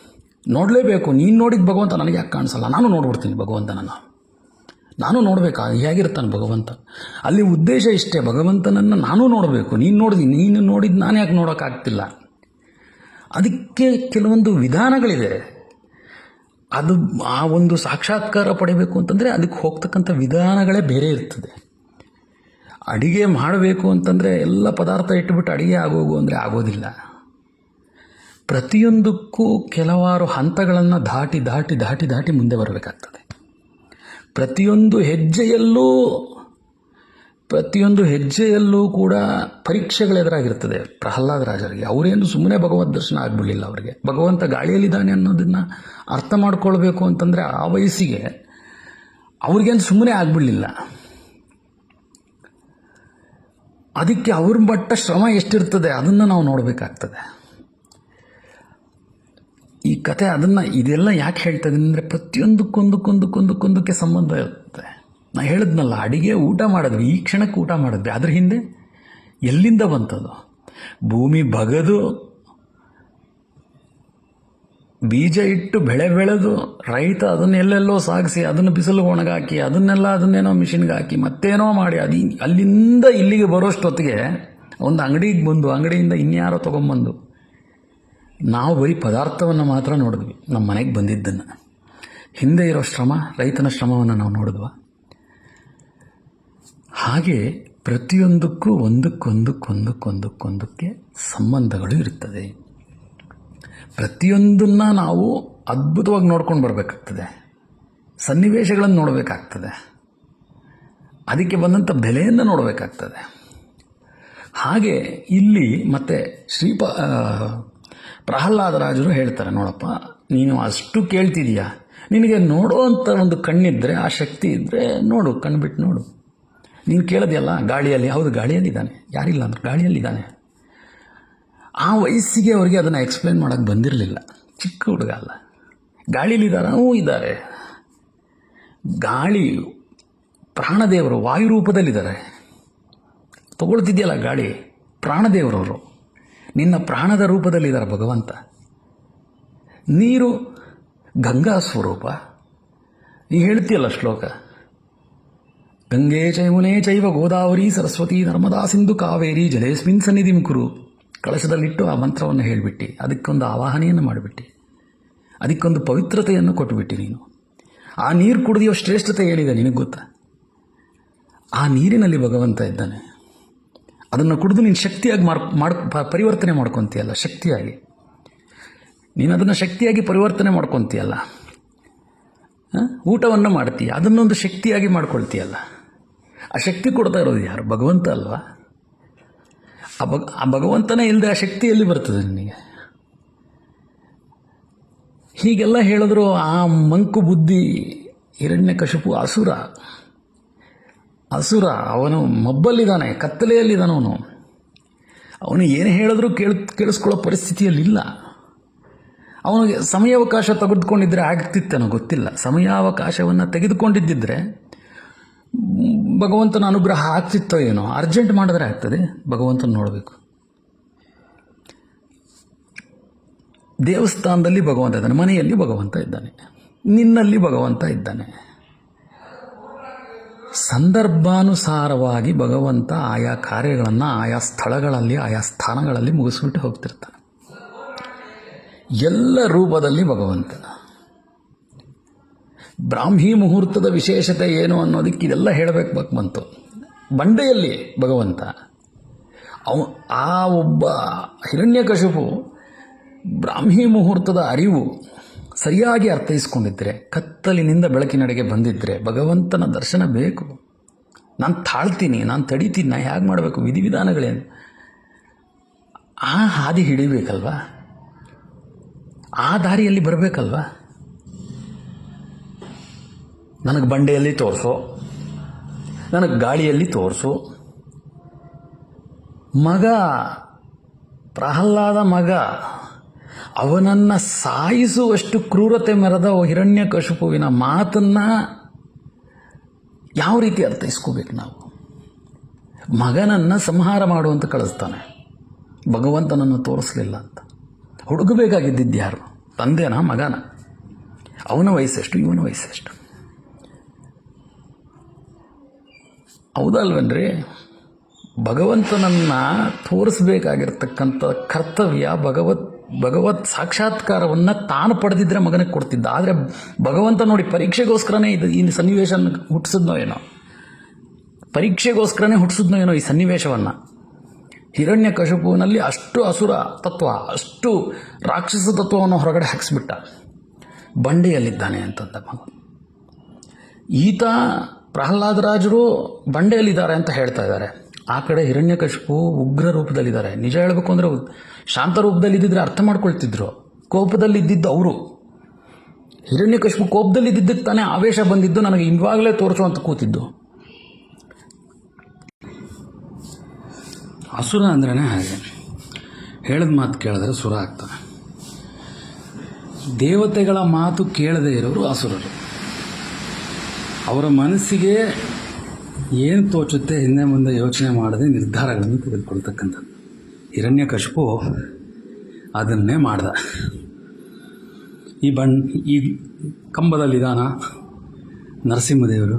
ನೋಡಲೇಬೇಕು. ನೀನು ನೋಡಿದ ಭಗವಂತ ನನಗೆ ಯಾಕೆ ಕಾಣಿಸಲ್ಲ? ನಾನು ನೋಡ್ಬಿಡ್ತೀನಿ ಭಗವಂತನನ್ನು. ನಾನು ನೋಡಬೇಕು? ಹೇಗಿರ್ತಾನೆ ಭಗವಂತ? ಅಲ್ಲಿ ಉದ್ದೇಶ ಇಷ್ಟೇ. ಭಗವಂತನನ್ನು ನಾನು ನೋಡಬೇಕು. ನೀನು ನೋಡಿದಿ, ನೀನು ನೋಡಿದ್ದು ನಾನು ಯಾಕೆ ನೋಡೋಕ್ಕಾಗ್ತಿಲ್ಲ ಅದಕ್ಕೆ ಕೆಲವೊಂದು ವಿಧಾನಗಳಿದೆ ಅದು ಆ ಒಂದು ಸಾಕ್ಷಾತ್ಕಾರ ಪಡಿಬೇಕು ಅಂತಂದರೆ ಅದಕ್ಕೆ ಹೋಗ್ತಕ್ಕಂಥ ವಿಧಾನಗಳೇ ಬೇರೆ ಇರ್ತದೆ. ಅಡಿಗೆ ಮಾಡಬೇಕು ಅಂತಂದರೆ ಎಲ್ಲ ಪದಾರ್ಥ ಇಟ್ಬಿಟ್ಟು ಅಡಿಗೆ ಆಗೋಗು ಅಂದರೆ ಆಗೋದಿಲ್ಲ. ಪ್ರತಿಯೊಂದಕ್ಕೂ ಕೆಲವಾರು ಹಂತಗಳನ್ನು ದಾಟಿ ದಾಟಿ ದಾಟಿ ದಾಟಿ ಮುಂದೆ ಬರಬೇಕಾಗ್ತದೆ. ಪ್ರತಿಯೊಂದು ಹೆಜ್ಜೆಯಲ್ಲೂ ಪ್ರತಿಯೊಂದು ಹೆಜ್ಜೆಯಲ್ಲೂ ಕೂಡ ಪರೀಕ್ಷೆಗಳು ಎದುರಾಗಿರ್ತದೆ. ಪ್ರಹ್ಲಾದ ರಾಜರಿಗೆ. ಅವರೇನು ಸುಮ್ಮನೆ ಭಗವದ್ ದರ್ಶನ ಆಗ್ಬಿಡಲಿಲ್ಲ ಅವರಿಗೆ. ಭಗವಂತ ಗಾಳಿಯಲ್ಲಿದ್ದಾನೆ ಅನ್ನೋದನ್ನು ಅರ್ಥ ಮಾಡ್ಕೊಳ್ಬೇಕು ಅಂತಂದರೆ ಆ ವಯಸ್ಸಿಗೆ ಅವ್ರಿಗೇನು ಸುಮ್ಮನೆ ಆಗ್ಬಿಡಲಿಲ್ಲ. ಅದಕ್ಕೆ ಅವ್ರ ಮಟ್ಟ ಶ್ರಮ ಎಷ್ಟಿರ್ತದೆ, ಅದನ್ನು ನಾವು ನೋಡಬೇಕಾಗ್ತದೆ. ಈ ಕತೆ ಅದನ್ನು ಇದೆಲ್ಲ ಯಾಕೆ ಹೇಳ್ತಾ ಇದ್ದೀನಿ ಅಂದರೆ ಪ್ರತಿಯೊಂದಕ್ಕೊಂದಕ್ಕೊಂದಕ್ಕೊಂದಕ್ಕೊಂದಕ್ಕೆ ಸಂಬಂಧ ಇರುತ್ತೆ. ನಾ ಹೇಳಿದ್ನಲ್ಲ, ಅಡಿಗೆ ಊಟ ಮಾಡಿದ್ವಿ, ಈ ಕ್ಷಣಕ್ಕೆ ಊಟ ಮಾಡಿದ್ವಿ. ಅದ್ರ ಹಿಂದೆ ಎಲ್ಲಿಂದ ಬಂತದು? ಭೂಮಿ ಬಗದು, ಬೀಜ ಇಟ್ಟು ಬೆಳೆ ಬೆಳೆದು, ರೈತ ಅದನ್ನೆಲ್ಲೆಲ್ಲೋ ಸಾಗಿಸಿ, ಅದನ್ನು ಬಿಸಿಲು ಒಣಗಾಕಿ, ಅದನ್ನೆಲ್ಲ ಅದನ್ನೇನೋ ಮಿಷಿನ್ಗೆ ಹಾಕಿ, ಮತ್ತೇನೋ ಮಾಡಿ, ಅದು ಅಲ್ಲಿಂದ ಇಲ್ಲಿಗೆ ಬರೋಷ್ಟೊತ್ತಿಗೆ ಒಂದು ಅಂಗಡಿಗೆ ಬಂದು, ಅಂಗಡಿಯಿಂದ ಇನ್ಯಾರೋ ತೊಗೊಂಬಂದು ನಾವು ಬರೀ ಪದಾರ್ಥವನ್ನು ಮಾತ್ರ ನೋಡಿದ್ವಿ. ನಮ್ಮ ಮನೆಗೆ ಬಂದಿದ್ದನ್ನು. ಹಿಂದೆ ಇರೋ ಶ್ರಮ, ರೈತನ ಶ್ರಮವನ್ನು ನಾವು ನೋಡಿದ್ವ? ಹಾಗೆ ಪ್ರತಿಯೊಂದಕ್ಕೂ ಒಂದಕ್ಕೊಂದಕ್ಕೊಂದಕ್ಕೊಂದಕ್ಕೊಂದಕ್ಕೆ ಸಂಬಂಧಗಳು ಇರುತ್ತದೆ ಪ್ರತಿಯೊಂದನ್ನ ನಾವು ಅದ್ಭುತವಾಗಿ ನೋಡ್ಕೊಂಡು ಬರಬೇಕಾಗ್ತದೆ. ಸನ್ನಿವೇಶಗಳನ್ನು ನೋಡಬೇಕಾಗ್ತದೆ. ಅದಕ್ಕೆ ಬಂದಂಥ ಬೆಲೆಯನ್ನು ನೋಡಬೇಕಾಗ್ತದೆ. ಹಾಗೆ ಇಲ್ಲಿ ಮತ್ತೆ ಶ್ರೀಪ ಪ್ರಹ್ಲಾದರಾಜರು ಹೇಳ್ತಾರೆ, ನೋಡಪ್ಪ, ನೀನು ಅಷ್ಟು ಕೇಳ್ತಿದೀಯಾ? ನಿನಗೆ ನೋಡುವಂಥ ಒಂದು ಕಣ್ಣಿದ್ರೆ, ಆ ಶಕ್ತಿ ಇದ್ದರೆ ನೋಡು ಕಣ್ಣು ಬಿಟ್ಟು ನೋಡು. ನೀನು ಕೇಳೋದಿಲ್ಲ ಗಾಳಿಯಲ್ಲಿ? ಹೌದು ಗಾಳಿಯಲ್ಲಿದ್ದಾನೆ ಯಾರಿಲ್ಲ ಅಂದ್ರೆ ಗಾಳಿಯಲ್ಲಿದ್ದಾನೆ ಆ ವಯಸ್ಸಿಗೆ ಅವರಿಗೆ ಅದನ್ನು ಎಕ್ಸ್ಪ್ಲೇನ್ ಮಾಡೋಕ್ಕೆ ಬಂದಿರಲಿಲ್ಲ. ಚಿಕ್ಕ ಹುಡುಗ ಅಲ್ಲ. ಗಾಳಿಲಿದ್ದಾರೆ ಹ್ಞೂ, ಇದ್ದಾರೆ. ಗಾಳಿ, ಪ್ರಾಣದೇವರು, ವಾಯು ರೂಪದಲ್ಲಿದ್ದಾರೆ. ತಗೊಳ್ತಿದ್ಯಲ್ಲ ಗಾಳಿ? ಪ್ರಾಣದೇವರವರು. ನಿನ್ನ ಪ್ರಾಣದ ರೂಪದಲ್ಲಿದ್ದಾರೆ ಭಗವಂತ. ನೀರು ಗಂಗಾ ಸ್ವರೂಪ. ನೀ ಹೇಳ್ತೀಯಲ್ಲ ಶ್ಲೋಕ? ಗಂಗೇ ಚೈಮುನೇ ಚೈವ ಗೋದಾವರಿ ಸರಸ್ವತಿ ನರ್ಮದಾ ಸಿಂಧು ಕಾವೇರಿ ಜಲೇಸ್ಮಿನ್ ಸನ್ನಿಧಿಂ ಕುರು. ಕಳಶದಲ್ಲಿಟ್ಟು ಆ ಮಂತ್ರವನ್ನು ಹೇಳಿಬಿಟ್ಟು. ಅದಕ್ಕೊಂದು ಆವಾಹನೆಯನ್ನು ಮಾಡಿಬಿಟ್ಟು. ಅದಕ್ಕೊಂದು ಪವಿತ್ರತೆಯನ್ನು ಕೊಟ್ಟುಬಿಟ್ಟು ನೀನು. ಆ ನೀರು ಕುಡಿದಿಯೋ ಶ್ರೇಷ್ಠತೆ ಏನಿದೆ ನಿನಗೆ ಗೊತ್ತಾ? ಆ ನೀರಿನಲ್ಲಿ ಭಗವಂತ ಇದ್ದಾನೆ. ಅದನ್ನು ಕುಡಿದು ನೀನು ಶಕ್ತಿಯಾಗಿ ಮಾರ್, ಮಾಡ್ ಪರಿವರ್ತನೆ ಮಾಡ್ಕೊತೀಯಲ್ಲ, ಶಕ್ತಿಯಾಗಿ. ನೀನು ಅದನ್ನು ಶಕ್ತಿಯಾಗಿ ಪರಿವರ್ತನೆ ಮಾಡ್ಕೊತೀಯಲ್ಲ? ಊಟವನ್ನು ಮಾಡ್ತೀಯ, ಅದನ್ನೊಂದು ಶಕ್ತಿಯಾಗಿ ಮಾಡ್ಕೊಳ್ತೀಯಲ್ಲ. ಆ ಶಕ್ತಿ ಕೊಡ್ತಾ ಇರೋದು ಯಾರು? ಭಗವಂತ ಅಲ್ವಾ? ಆ ಭಗ, ಆ ಭಗವಂತನೇ ಇಲ್ಲದೆ ಆ ಶಕ್ತಿ ಎಲ್ಲಿ ಬರ್ತದೆ ನಿನಗೆ? ಹೀಗೆಲ್ಲ ಹೇಳಿದ್ರು ಆ ಮಂಕು ಬುದ್ಧಿ, ಹಿರಣ್ಯ ಕಶುಪು ಅಸುರ. ಅಸುರ ಅವನು ಮಬ್ಬಲ್ಲಿದ್ದಾನೆ ಕತ್ತಲೆಯಲ್ಲಿದ್ದಾನೆ ಅವನು. ಅವನು ಏನು ಹೇಳಿದ್ರೂ ಕೇಳಿ ಕೇಳಿಸ್ಕೊಳ್ಳೋ ಪರಿಸ್ಥಿತಿಯಲ್ಲಿಲ್ಲ. ಅವನಿಗೆ ಸಮಯಾವಕಾಶ ತೆಗೆದುಕೊಂಡಿದ್ದರೆ ಆಗ್ತಿತ್ತೇನೋ ಗೊತ್ತಿಲ್ಲ. ಸಮಯಾವಕಾಶವನ್ನು ತೆಗೆದುಕೊಂಡಿದ್ದಿದ್ರೆ ಮ್, ಭಗವಂತನ ಅನುಗ್ರಹ ಆಗ್ತಿತ್ತೋ ಏನೋ ಅರ್ಜೆಂಟ್ ಮಾಡಿದ್ರೆ ಆಗ್ತದೆ ಭಗವಂತನ ನೋಡಬೇಕು. ದೇವಸ್ಥಾನದಲ್ಲಿ ಭಗವಂತ ಇದ್ದಾನೆ ಮನೆಯಲ್ಲಿ ಭಗವಂತ ಇದ್ದಾನೆ ನಿನ್ನಲ್ಲಿ ಭಗವಂತ ಇದ್ದಾನೆ. ಸಂದರ್ಭಾನುಸಾರವಾಗಿ ಭಗವಂತ ಆಯಾ ಕಾರ್ಯಗಳನ್ನು, ಆಯಾ ಸ್ಥಳಗಳಲ್ಲಿ, ಆಯಾ ಸ್ಥಾನಗಳಲ್ಲಿ ಮುಗಿಸ್ಬಿಟ್ಟು ಹೋಗ್ತಿರ್ತಾನೆ. ಎಲ್ಲ ರೂಪದಲ್ಲಿ ಭಗವಂತ. ಬ್ರಾಹ್ಮಿ ಮುಹೂರ್ತದ ವಿಶೇಷತೆ ಏನು ಅನ್ನೋದಕ್ಕೆ ಇದೆಲ್ಲ ಹೇಳಬೇಕು ಬಂತು ಬಂಡೆಯಲ್ಲಿ ಭಗವಂತ. ಅವ, ಆ ಒಬ್ಬ ಹಿರಣ್ಯಕಶಪು ಬ್ರಾಹ್ಮಿ ಮುಹೂರ್ತದ ಅರಿವು ಸರಿಯಾಗಿ ಅರ್ಥೈಸ್ಕೊಂಡಿದ್ದರೆ ಕತ್ತಲಿನಿಂದ ಬೆಳಕಿನಡೆಗೆ ಬಂದಿದ್ದರೆ ಭಗವಂತನ ದರ್ಶನ ಬೇಕು. ನಾನು ತಾಳ್ತೀನಿ, ನಾನು ತಡಿತೀನಿ, ನಾ ಹೇಗೆ ಮಾಡಬೇಕು ವಿಧಿವಿಧಾನಗಳೇನು ಆ ಹಾದಿ ಹಿಡಿಬೇಕಲ್ವಾ? ಆ ದಾರಿಯಲ್ಲಿ ಬರಬೇಕಲ್ವಾ? ನನಗೆ ಬಂಡೆಯಲ್ಲಿ ತೋರಿಸು, ನನಗೆ ಗಾಳಿಯಲ್ಲಿ ತೋರಿಸು. ಮಗ, ಪ್ರಹ್ಲಾದ ಮಗ ಅವನನ್ನು ಸಾಯಿಸುವಷ್ಟು ಕ್ರೂರತೆ ಮೆರೆದ ಹಿರಣ್ಯ ಕಶುಪುವಿನ ಮಾತನ್ನು ಯಾವ ರೀತಿ ಅರ್ಥೈಸ್ಕೋಬೇಕು ನಾವು? ಮಗನನ್ನು ಸಂಹಾರ ಮಾಡುವಂತ ಕಳಿಸ್ತಾನೆ. ಭಗವಂತನನ್ನು ತೋರಿಸಲಿಲ್ಲ ಅಂತ. ಹುಡುಗಬೇಕಾಗಿದ್ದಿದ್ದು ಯಾರು? ತಂದೆನ ಮಗನ? ಅವನ ವಯಸ್ಸೆಷ್ಟು, ಇವನ ವಯಸ್ಸೆಷ್ಟು? ಹೌದಲ್ವೇನ್ರಿ? ಭಗವಂತನನ್ನು ತೋರಿಸ್ಬೇಕಾಗಿರ್ತಕ್ಕಂಥ ಕರ್ತವ್ಯ ಭಗವತ್ ಭಗವತ್ ಸಾಕ್ಷಾತ್ಕಾರವನ್ನು ತಾನು ಪಡೆದಿದ್ರೆ ಮಗನಿಗೆ ಕೊಡ್ತಿದ್ದ. ಆದರೆ ಭಗವಂತ ನೋಡಿ ಪರೀಕ್ಷೆಗೋಸ್ಕರನೇ ಇದು ಈ ಸನ್ನಿವೇಶ ಹುಟ್ಟಿಸಿದ್ನೋ ಏನೋ? ಪರೀಕ್ಷೆಗೋಸ್ಕರನೇ ಹುಟ್ಟಿಸಿದ್ನೋ ಏನೋ ಈ ಸನ್ನಿವೇಶವನ್ನು? ಹಿರಣ್ಯ ಕಶುಪುವಿನಲ್ಲಿ ಅಷ್ಟು ಅಸುರ ತತ್ವ, ಅಷ್ಟು ರಾಕ್ಷಸ ತತ್ವವನ್ನು ಹೊರಗಡೆ ಹಾಕಿಸ್ಬಿಟ್ಟ. ಬಂಡೆಯಲ್ಲಿದ್ದಾನೆ ಅಂತಂದ ಮಗ. ಈತ ಪ್ರಹ್ಲಾದರಾಜರು ಬಂಡೆಯಲ್ಲಿದ್ದಾರೆ ಅಂತ ಹೇಳ್ತಾ ಇದ್ದಾರೆ. ಆ ಕಡೆ ಹಿರಣ್ಯಕಶಿಪು ಉಗ್ರ ರೂಪದಲ್ಲಿದ್ದಾರೆ. ನಿಜ ಹೇಳಬೇಕು ಅಂದರೆ ಶಾಂತ ರೂಪದಲ್ಲಿ ಇದ್ದಿದ್ರೆ ಅರ್ಥ ಮಾಡ್ಕೊಳ್ತಿದ್ರು. ಕೋಪದಲ್ಲಿ ಇದ್ದಿದ್ದು ಅವರು. ಹಿರಣ್ಯಕಶಿಪು ಕೋಪದಲ್ಲಿ ಇದ್ದಿದ್ದಕ್ಕೆ ತಾನೇ ಆವೇಶ ಬಂದಿದ್ದು, ನನಗೆ ಇವಾಗಲೇ ತೋರಿಸು ಅಂತ ಕೂತಿದ್ದು. ಅಸುರ ಅಂದ್ರೇ ಹಾಗೆ. ಹೇಳಿದ ಮಾತು ಕೇಳಿದ್ರೆ ಸುರ ಆಗ್ತಾನೆ ದೇವತೆಗಳ ಮಾತು ಕೇಳದೇ ಇರೋರು ಅಸುರರು. ಅವರ ಮನಸ್ಸಿಗೆ ಏನು ತೋಚುತ್ತೆ ಹಿಂದೆ ಮುಂದೆ ಯೋಚನೆ ಮಾಡದೆ ನಿರ್ಧಾರಗಳನ್ನು ತೆಗೆದುಕೊಳ್ತಕ್ಕಂಥದ್ದು. ಹಿರಣ್ಯಕಶಿಪು ಅದನ್ನೇ ಮಾಡ್ದ. ಈ ಬಣ್ ಈ ಕಂಬದಲ್ಲಿದಾನ ನರಸಿಂಹದೇವರು.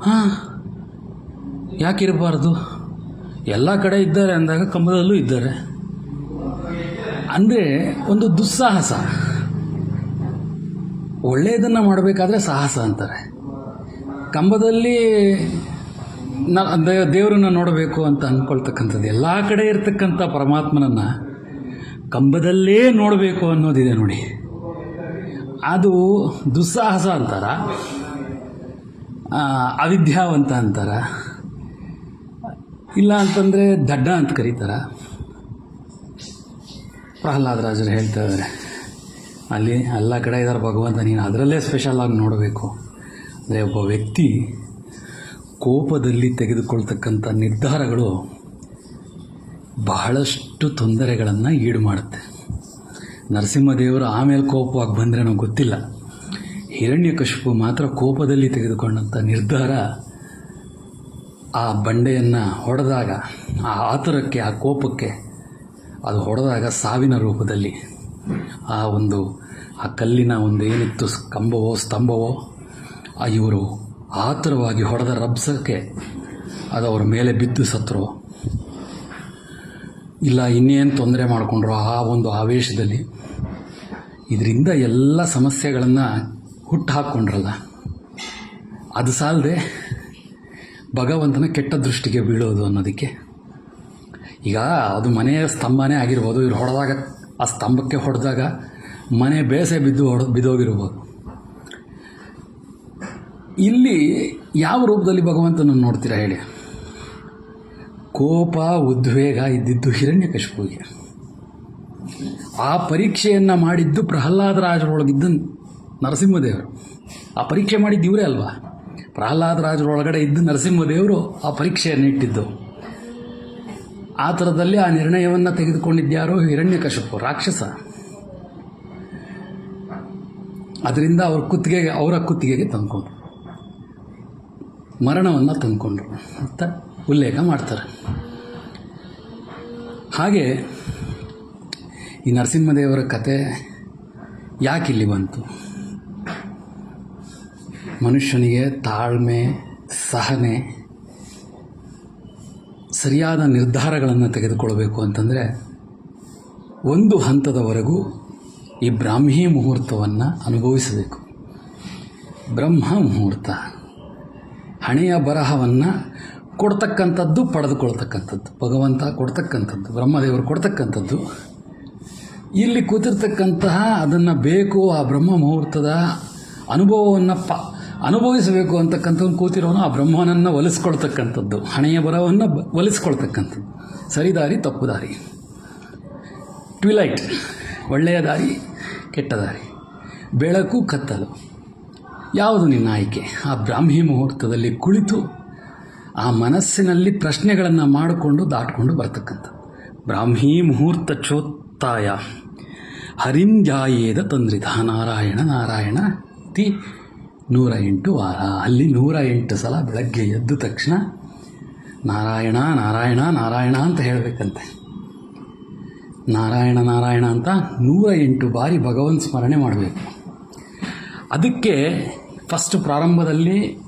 ಹಾಂ, ಯಾಕಿರಬಾರ್ದು? ಎಲ್ಲ ಕಡೆ ಇದ್ದಾರೆ ಅಂದಾಗ ಕಂಬದಲ್ಲೂ ಇದ್ದಾರೆ. ಅಂದರೆ ಒಂದು ದುಸ್ಸಾಹಸ. ಒಳ್ಳೆಯದನ್ನು ಮಾಡಬೇಕಾದ್ರೆ ಸಾಹಸ ಅಂತಾರೆ. ಕಂಬದಲ್ಲಿ ನ ದೇವರನ್ನು ನೋಡಬೇಕು ಅಂತ ಅಂದ್ಕೊಳ್ತಕ್ಕಂಥದ್ದು ಎಲ್ಲ ಕಡೆ ಇರತಕ್ಕಂಥ ಪರಮಾತ್ಮನನ್ನು ಕಂಬದಲ್ಲೇ ನೋಡಬೇಕು ಅನ್ನೋದಿದೆ ನೋಡಿ. ಅದು ದುಸ್ಸಾಹಸ ಅಂತಾರ. ಅವಿದ್ಯಾವಂತ ಅಂತಾರ. ಇಲ್ಲ ಅಂತಂದರೆ ದಡ್ಡ ಅಂತ ಕರೀತಾರ. ಪ್ರಹ್ಲಾದರಾಜರು ಹೇಳ್ತಾ ಇದ್ದಾರೆ ಅಲ್ಲಿ ಎಲ್ಲ ಕಡೆ ಇದ್ದಾರೆ ಭಗವಂತ, ನೀನು ಅದರಲ್ಲೇ ಸ್ಪೆಷಲ್ ಆಗಿ ನೋಡಬೇಕು. ಅಂದರೆ ಒಬ್ಬ ವ್ಯಕ್ತಿ ಕೋಪದಲ್ಲಿ ತೆಗೆದುಕೊಳ್ತಕ್ಕಂಥ ನಿರ್ಧಾರಗಳು ಬಹಳಷ್ಟು ತೊಂದರೆಗಳನ್ನು ಈಡು ಮಾಡುತ್ತೆ. ನರಸಿಂಹದೇವರು ಆಮೇಲೆ ಕೋಪವಾಗಿ ಬಂದರೆ ಗೊತ್ತಿಲ್ಲ. ಹಿರಣ್ಯಕಶಿಪು ಮಾತ್ರ ಕೋಪದಲ್ಲಿ ತೆಗೆದುಕೊಂಡಂಥ ನಿರ್ಧಾರ ಆ ಬಂಡೆಯನ್ನು ಹೊಡೆದಾಗ, ಆ ಆತರಕ್ಕೆ, ಆ ಕೋಪಕ್ಕೆ ಅದು ಹೊಡೆದಾಗ ಸಾವಿನ ರೂಪದಲ್ಲಿ ಆ ಒಂದು, ಆ ಕಲ್ಲಿನ ಒಂದು ಏನಿತ್ತು ಕಂಬವೋ, ಸ್ತಂಭವೋ ಇವರು ಆತರವಾಗಿ ಹೊಡೆದ ರಬ್ಸಕ್ಕೆ ಅದು ಅವರ ಮೇಲೆ ಬಿದ್ದು ಸತ್ರು. ಇಲ್ಲ, ಇನ್ನೇನು ತೊಂದರೆ ಮಾಡಿಕೊಂಡ್ರು ಆ ಒಂದು ಆವೇಶದಲ್ಲಿ ಇದರಿಂದ ಎಲ್ಲ ಸಮಸ್ಯೆಗಳನ್ನು ಹುಟ್ಟು ಹಾಕ್ಕೊಂಡ್ರಲ್ಲ. ಅದು ಸಾಲದೆ ಭಗವಂತನ ಕೆಟ್ಟ ದೃಷ್ಟಿಗೆ ಬೀಳೋದು ಅನ್ನೋದಕ್ಕೆ. ಈಗ ಅದು ಮನೆಯ ಸ್ತಂಭನೇ ಆಗಿರ್ಬೋದು, ಇವ್ರು ಹೊಡೆದಾಗ ಆ ಸ್ತಂಭಕ್ಕೆ ಹೊಡೆದಾಗ ಮನೆ ಬೇಸೆ ಬಿದ್ದು ಹೊಡೆ ಬಿದ್ದೋಗಿರ್ಬೋದು. ಇಲ್ಲಿ ಯಾವ ರೂಪದಲ್ಲಿ ಭಗವಂತನನ್ನು ನೋಡ್ತೀರಾ ಹೇಳಿ? ಕೋಪ, ಉದ್ವೇಗ ಇದ್ದಿದ್ದು ಹಿರಣ್ಯಕಶಿಪುವಿಗೆ ಆ ಪರೀಕ್ಷೆಯನ್ನು ಮಾಡಿದ್ದು ಪ್ರಹ್ಲಾದರಾಜರೊಳಗಿದ್ದ ನರಸಿಂಹದೇವರು. ಆ ಪರೀಕ್ಷೆ ಮಾಡಿದ್ದು ಇವರೇ ಅಲ್ವಾ? ಪ್ರಹ್ಲಾದರಾಜರೊಳಗಡೆ ಇದ್ದ ನರಸಿಂಹದೇವರು ಆ ಪರೀಕ್ಷೆಯನ್ನು ಇಟ್ಟಿದ್ದು. ಆ ಥರದಲ್ಲಿ ಆ ನಿರ್ಣಯವನ್ನು ತೆಗೆದುಕೊಂಡಿದ್ದಾರೋ ಹಿರಣ್ಯಕಶಿಪು ರಾಕ್ಷಸ. ಅದರಿಂದ ಅವ್ರ ಕುತ್ತಿಗೆಗೆ, ಅವರ ಕುತ್ತಿಗೆಗೆ ತಂದ್ಕೊಂಡ್ರು. ಮರಣವನ್ನು ತಂದುಕೊಂಡ್ರು ಅಂತ ಉಲ್ಲೇಖ ಮಾಡ್ತಾರೆ. ಹಾಗೆ ಈ ನರಸಿಂಹದೇವರ ಕತೆ ಇಲ್ಲಿ ಬಂತು? ಮನುಷ್ಯನಿಗೆ ತಾಳ್ಮೆ, ಸಹನೆ, ಸರಿಯಾದ ನಿರ್ಧಾರಗಳನ್ನು ತೆಗೆದುಕೊಳ್ಬೇಕು ಅಂತಂದರೆ ಒಂದು ಹಂತದವರೆಗೂ ಈ ಬ್ರಾಹ್ಮಿ ಮುಹೂರ್ತವನ್ನು ಅನುಭವಿಸಬೇಕು. ಬ್ರಹ್ಮ ಮುಹೂರ್ತ. ಹಣೆಯ ಬರಹವನ್ನು ಕೊಡ್ತಕ್ಕಂಥದ್ದು, ಪಡೆದುಕೊಳ್ತಕ್ಕಂಥದ್ದು. ಭಗವಂತ ಕೊಡ್ತಕ್ಕಂಥದ್ದು, ಬ್ರಹ್ಮದೇವರು ಕೊಡ್ತಕ್ಕಂಥದ್ದು. ಇಲ್ಲಿ ಕೂತಿರ್ತಕ್ಕಂತಹ ಅದನ್ನು ಬೇಕು, ಆ ಬ್ರಹ್ಮ ಮುಹೂರ್ತದ ಅನುಭವವನ್ನು ಪ, ಅನುಭವಿಸಬೇಕು ಅಂತಕ್ಕಂಥವ್ನು ಕೂತಿರೋನು ಆ ಬ್ರಹ್ಮನನ್ನು ಒಲಿಸ್ಕೊಳ್ತಕ್ಕಂಥದ್ದು. ಹಣೆಯ ಬರವನ್ನು ಒಲಿಸ್ಕೊಳ್ತಕ್ಕಂಥದ್ದು. ಸರಿದಾರಿ ತಪ್ಪು ದಾರಿ. ಟ್ವಿಲೈಟ್ ಒಳ್ಳೆಯ ದಾರಿ, ಕೆಟ್ಟ ದಾರಿ. ಬೆಳಕು, ಕತ್ತಲು. ಯಾವುದು ನಿನ್ನ ಆಯ್ಕೆ? ಆ ಬ್ರಾಹ್ಮಿ ಮುಹೂರ್ತದಲ್ಲಿ ಕುಳಿತು ಆ ಮನಸ್ಸಿನಲ್ಲಿ ಪ್ರಶ್ನೆಗಳನ್ನು ಮಾಡಿಕೊಂಡು ದಾಟ್ಕೊಂಡು ಬರ್ತಕ್ಕಂಥ ಬ್ರಾಹ್ಮಿ ಮುಹೂರ್ತ ಚೋತ್ತಾಯ. ಹರಿಂಜಾಯೇದ ತಂದ್ರಿತ. ನಾರಾಯಣ ನಾರಾಯಣ, ತಿ ನೂರ ಎಂಟು ವಾರ. ಅಲ್ಲಿ ನೂರ ಎಂಟು ಸಲ ಬೆಳಗ್ಗೆ ಎದ್ದ ತಕ್ಷಣ ನಾರಾಯಣ ನಾರಾಯಣ ನಾರಾಯಣ ಅಂತ ಹೇಳಬೇಕಂತೆ. ನಾರಾಯಣ ನಾರಾಯಣ ಅಂತ ನೂರ ಎಂಟು ಬಾರಿ ಭಗವನ್ ಸ್ಮರಣೆ ಮಾಡಬೇಕು. ಅದಕ್ಕೆ ಫಸ್ಟ್ ಪ್ರಾರಂಭದಲ್ಲಿ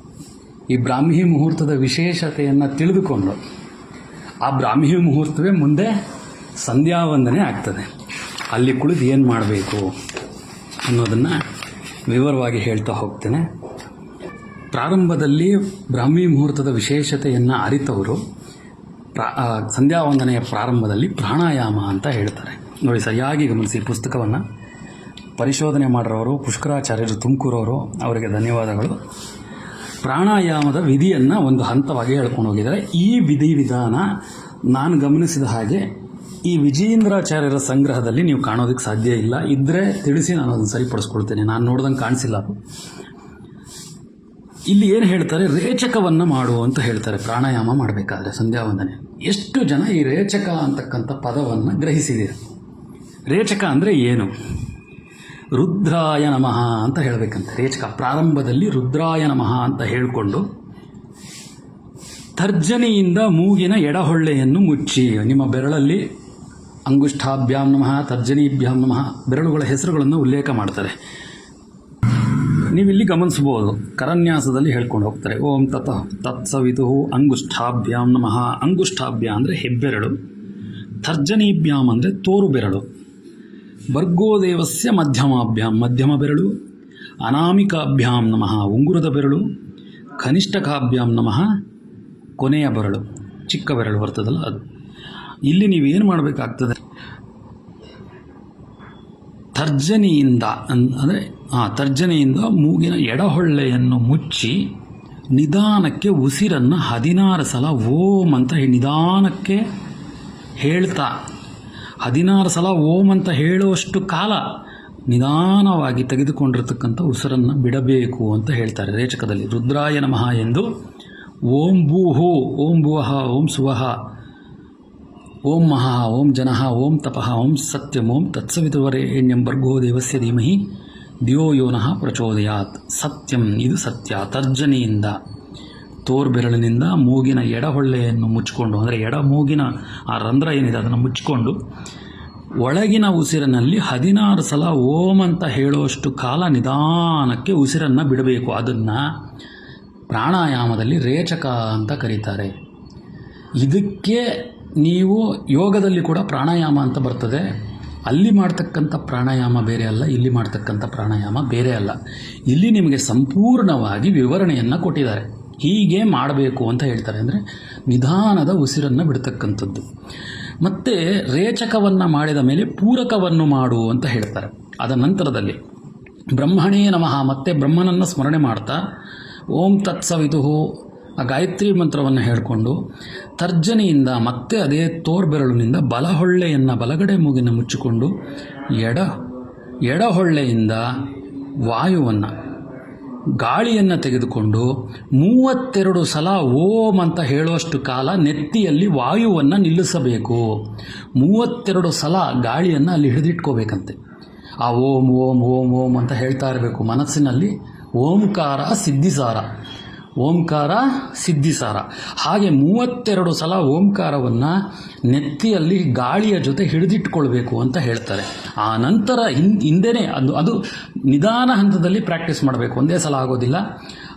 ಈ ಬ್ರಾಹ್ಮಿ ಮುಹೂರ್ತದ ವಿಶೇಷತೆಯನ್ನು ತಿಳಿದುಕೊಂಡು ಆ ಬ್ರಾಹ್ಮಿ ಮುಹೂರ್ತವೇ ಮುಂದೆ ಸಂಧ್ಯಾ ವಂದನೆ ಆಗ್ತದೆ. ಅಲ್ಲಿ ಕುಳಿದು ಏನು ಮಾಡಬೇಕು ಅನ್ನೋದನ್ನು ವಿವರವಾಗಿ ಹೇಳ್ತಾ ಹೋಗ್ತೇನೆ. ಪ್ರಾರಂಭದಲ್ಲಿ ಬ್ರಾಹ್ಮಿ ಮುಹೂರ್ತದ ವಿಶೇಷತೆಯನ್ನು ಅರಿತವರು. ಪ್ರಾ ಸಂಧ್ಯಾವಂದನೆಯ ಸಂಧ್ಯಾ ಪ್ರಾರಂಭದಲ್ಲಿ ಪ್ರಾಣಾಯಾಮ ಅಂತ ಹೇಳ್ತಾರೆ. ನೋಡಿ, ಸರಿಯಾಗಿ ಗಮನಿಸಿ ಪುಸ್ತಕವನ್ನು. ಪರಿಶೋಧನೆ ಮಾಡಿರೋರು ಪುಷ್ಕರಾಚಾರ್ಯರು, ತುಮಕೂರವರು, ಅವರಿಗೆ ಧನ್ಯವಾದಗಳು. ಪ್ರಾಣಾಯಾಮದ ವಿಧಿಯನ್ನು ಒಂದು ಹಂತವಾಗಿ ಹೇಳ್ಕೊಂಡು ಹೋಗಿದ್ದಾರೆ. ಈ ವಿಧಿ ವಿಧಾನ ನಾನು ಗಮನಿಸಿದ ಹಾಗೆ ಈ ವಿಜಯೇಂದ್ರಾಚಾರ್ಯರ ಸಂಗ್ರಹದಲ್ಲಿ ನೀವು ಕಾಣೋದಕ್ಕೆ ಸಾಧ್ಯ ಇಲ್ಲ. ಇದ್ದರೆ ತಿಳಿಸಿ ನಾನು ಅದನ್ನು ಸರಿಪಡಿಸ್ಕೊಳ್ತೇನೆ. ನಾನು ನೋಡ್ದಂಗೆ ಕಾಣಿಸಿಲ್ಲ ಇಲ್ಲಿ ಏನು ಹೇಳ್ತಾರೆ? ರೇಚಕವನ್ನು ಮಾಡು ಅಂತ ಹೇಳ್ತಾರೆ. ಪ್ರಾಣಾಯಾಮ ಮಾಡಬೇಕಾದ್ರೆ ಸಂಧ್ಯಾ ವಂದನೆ. ಎಷ್ಟು ಜನ ಈ ರೇಚಕ ಅಂತಕ್ಕಂಥ ಪದವನ್ನು ಗ್ರಹಿಸಿದೆ ರೇಚಕ ಅಂದರೆ ಏನು? ರುದ್ರಾಯ ನಮಃ ಅಂತ ಹೇಳಬೇಕಂತೆ. ರೇಚಕ, ಪ್ರಾರಂಭದಲ್ಲಿ ರುದ್ರಾಯ ನಮಃ ಅಂತ ಹೇಳಿಕೊಂಡು ತರ್ಜನಿಯಿಂದ ಮೂಗಿನ ಎಡಹೊಳ್ಳೆಯನ್ನು ಮುಚ್ಚಿ. ನಿಮ್ಮ ಬೆರಳಲ್ಲಿ ಅಂಗುಷ್ಠಾಭ್ಯಾಂ ನಮಃ, ತರ್ಜನೀಭ್ಯಾಂ ನಮಃ, ಬೆರಳುಗಳ ಹೆಸರುಗಳನ್ನು ಉಲ್ಲೇಖ ಮಾಡ್ತಾರೆ. ನೀವಿಲ್ಲಿ ಗಮನಿಸ್ಬೋದು, ಕರನ್ಯಾಸದಲ್ಲಿ ಹೇಳ್ಕೊಂಡು ಹೋಗ್ತಾರೆ. ಓಂ ತತ ತತ್ಸವಿತು ಅಂಗುಷ್ಠಾಭ್ಯಾಂ ನಮಃ. ಅಂಗುಷ್ಠಾಭ್ಯ ಅಂದರೆ ಹೆಬ್ಬೆರಳು, ತರ್ಜನೀಭ್ಯಾಂ ಅಂದರೆ ತೋರು ಬೆರಳು ಭರ್ಗೋದೇವಸ್ಯ ಮಧ್ಯಮಾಭ್ಯಾಂ, ಮಧ್ಯಮ ಬೆರಳು, ಅನಾಮಿಕಾಭ್ಯಾಂ ನಮಃ, ಉಂಗುರದ ಬೆರಳು, ಕನಿಷ್ಠಕಾಭ್ಯಾಂ ನಮಃ, ಕೊನೆಯ ಬೆರಳು, ಚಿಕ್ಕ ಬೆರಳು ಬರ್ತದಲ್ಲ ಅದು. ಇಲ್ಲಿ ನೀವೇನು ಮಾಡಬೇಕಾಗ್ತದೆ? ತರ್ಜನಿಯಿಂದ ಅಂದರೆ, ಆ, ತರ್ಜನಿಯಿಂದ ಮೂಗಿನ ಎಡಹೊಳ್ಳೆಯನ್ನು ಮುಚ್ಚಿ, ನಿಧಾನಕ್ಕೆ ಉಸಿರನ್ನು ಹದಿನಾರು ಸಲ ಓಂ ಅಂತ ನಿಧಾನಕ್ಕೆ ಹೇಳ್ತಾ ಹದಿನಾರು ಸಲ ಓಂ ಅಂತ ಹೇಳುವಷ್ಟು ಕಾಲ ನಿಧಾನವಾಗಿ ತೆಗೆದುಕೊಂಡಿರ್ತಕ್ಕಂಥ ಉಸಿರನ್ನು ಬಿಡಬೇಕು ಅಂತ ಹೇಳ್ತಾರೆ ರೇಚಕದಲ್ಲಿ. ರುದ್ರಾಯ ನಮಃ ಎಂದು ಓಂ ಭೂಹು, ಓಂ ಭುವಃ, ಓಂ ಸುವಹ ಓಂ ಮಹಾ, ಓಂ ಜನಃ, ಓಂ ತಪಃ, ಓಂ ಸತ್ಯಂ, ಓಂ ತತ್ಸವಿತುವರೇಣ್ಯಂ ಭರ್ಗೋ ದೇವಸ್ಯ ಧೀಮಹಿ, ದಿಯೋ ಯೋನಃ ಪ್ರಚೋದಯಾತ್. ಸತ್ಯಂ, ಇದು ಸತ್ಯ, ತರ್ಜನಿಯಿಂದ. ತೋರ್ಬೆರಳಿನಿಂದ ಮೂಗಿನ ಎಡಹೊಳ್ಳೆಯನ್ನು ಮುಚ್ಚಿಕೊಂಡು, ಅಂದರೆ ಎಡ ಮೂಗಿನ ಆ ರಂಧ್ರ ಏನಿದೆ ಅದನ್ನು ಮುಚ್ಚಿಕೊಂಡು, ಒಳಗಿನ ಉಸಿರಿನಲ್ಲಿ ಹದಿನಾರು ಸಲ ಓಂ ಅಂತ ಹೇಳುವಷ್ಟು ಕಾಲ ನಿಧಾನಕ್ಕೆ ಉಸಿರನ್ನು ಬಿಡಬೇಕು. ಅದನ್ನು ಪ್ರಾಣಾಯಾಮದಲ್ಲಿ ರೇಚಕ ಅಂತ ಕರೀತಾರೆ. ಇದಕ್ಕೆ ನೀವು ಯೋಗದಲ್ಲಿ ಕೂಡ ಪ್ರಾಣಾಯಾಮ ಅಂತ ಬರ್ತದೆ. ಅಲ್ಲಿ ಮಾಡ್ತಕ್ಕಂಥ ಪ್ರಾಣಾಯಾಮ ಬೇರೆ ಅಲ್ಲ, ಇಲ್ಲಿ ಮಾಡ್ತಕ್ಕಂಥ ಪ್ರಾಣಾಯಾಮ ಬೇರೆ ಅಲ್ಲ. ಇಲ್ಲಿ ನಿಮಗೆ ಸಂಪೂರ್ಣವಾಗಿ ವಿವರಣೆಯನ್ನು ಕೊಟ್ಟಿದ್ದಾರೆ. ಹೀಗೆ ಮಾಡಬೇಕು ಅಂತ ಹೇಳ್ತಾರೆ. ಅಂದರೆ ನಿಧಾನದ ಉಸಿರನ್ನು ಬಿಡ್ತಕ್ಕಂಥದ್ದು. ಮತ್ತು ರೇಚಕವನ್ನು ಮಾಡಿದ ಮೇಲೆ ಪೂರಕವನ್ನು ಮಾಡು ಅಂತ ಹೇಳ್ತಾರೆ. ಅದ ನಂತರದಲ್ಲಿ, ಬ್ರಹ್ಮಣೇ ನಮಃ, ಮತ್ತೆ ಬ್ರಹ್ಮನನ್ನು ಸ್ಮರಣೆ ಮಾಡ್ತಾ, ಓಂ ತತ್ಸವಿತು ಆ ಗಾಯತ್ರಿ ಮಂತ್ರವನ್ನು ಹೇಳಿಕೊಂಡು, ತರ್ಜನಿಯಿಂದ ಮತ್ತೆ ಅದೇ ತೋರ್ಬೆರಳಿನಿಂದ ಬಲಹೊಳ್ಳೆಯನ್ನು ಬಲಗಡೆ ಮೂಗಿನ ಮುಚ್ಚಿಕೊಂಡು ಎಡ, ಎಡಹೊಳ್ಳೆಯಿಂದ ವಾಯುವನ್ನು ಗಾಳಿಯನ್ನು ತೆಗೆದುಕೊಂಡು ಮೂವತ್ತೆರಡು ಸಲ ಓಂ ಅಂತ ಹೇಳುವಷ್ಟು ಕಾಲ ನೆತ್ತಿಯಲ್ಲಿ ವಾಯುವನ್ನು ನಿಲ್ಲಿಸಬೇಕು. ಮೂವತ್ತೆರಡು ಸಲ ಗಾಳಿಯನ್ನು ಅಲ್ಲಿ ಹಿಡಿದಿಟ್ಕೋಬೇಕಂತೆ. ಆ ಓಂ ಓಂ ಓಂ ಓಂ ಅಂತ ಹೇಳ್ತಾ ಇರಬೇಕು ಮನಸ್ಸಿನಲ್ಲಿ. ಓಂಕಾರ, ಸಿದ್ಧಿಸಾರ. ಓಂಕಾರ, ಸಿದ್ಧಿಸಾರ. ಹಾಗೆ ಮೂವತ್ತೆರಡು ಸಲ ಓಂಕಾರವನ್ನು ನೆತ್ತಿಯಲ್ಲಿ ಗಾಳಿಯ ಜೊತೆ ಹಿಡಿದಿಟ್ಕೊಳ್ಬೇಕು ಅಂತ ಹೇಳ್ತಾರೆ. ಆ ನಂತರ ಹಿಂ ಹಿಂದೆನೇ ಅದು ಅದು ನಿಧಾನ ಹಂತದಲ್ಲಿ ಪ್ರಾಕ್ಟೀಸ್ ಮಾಡಬೇಕು. ಒಂದೇ ಸಲ ಆಗೋದಿಲ್ಲ.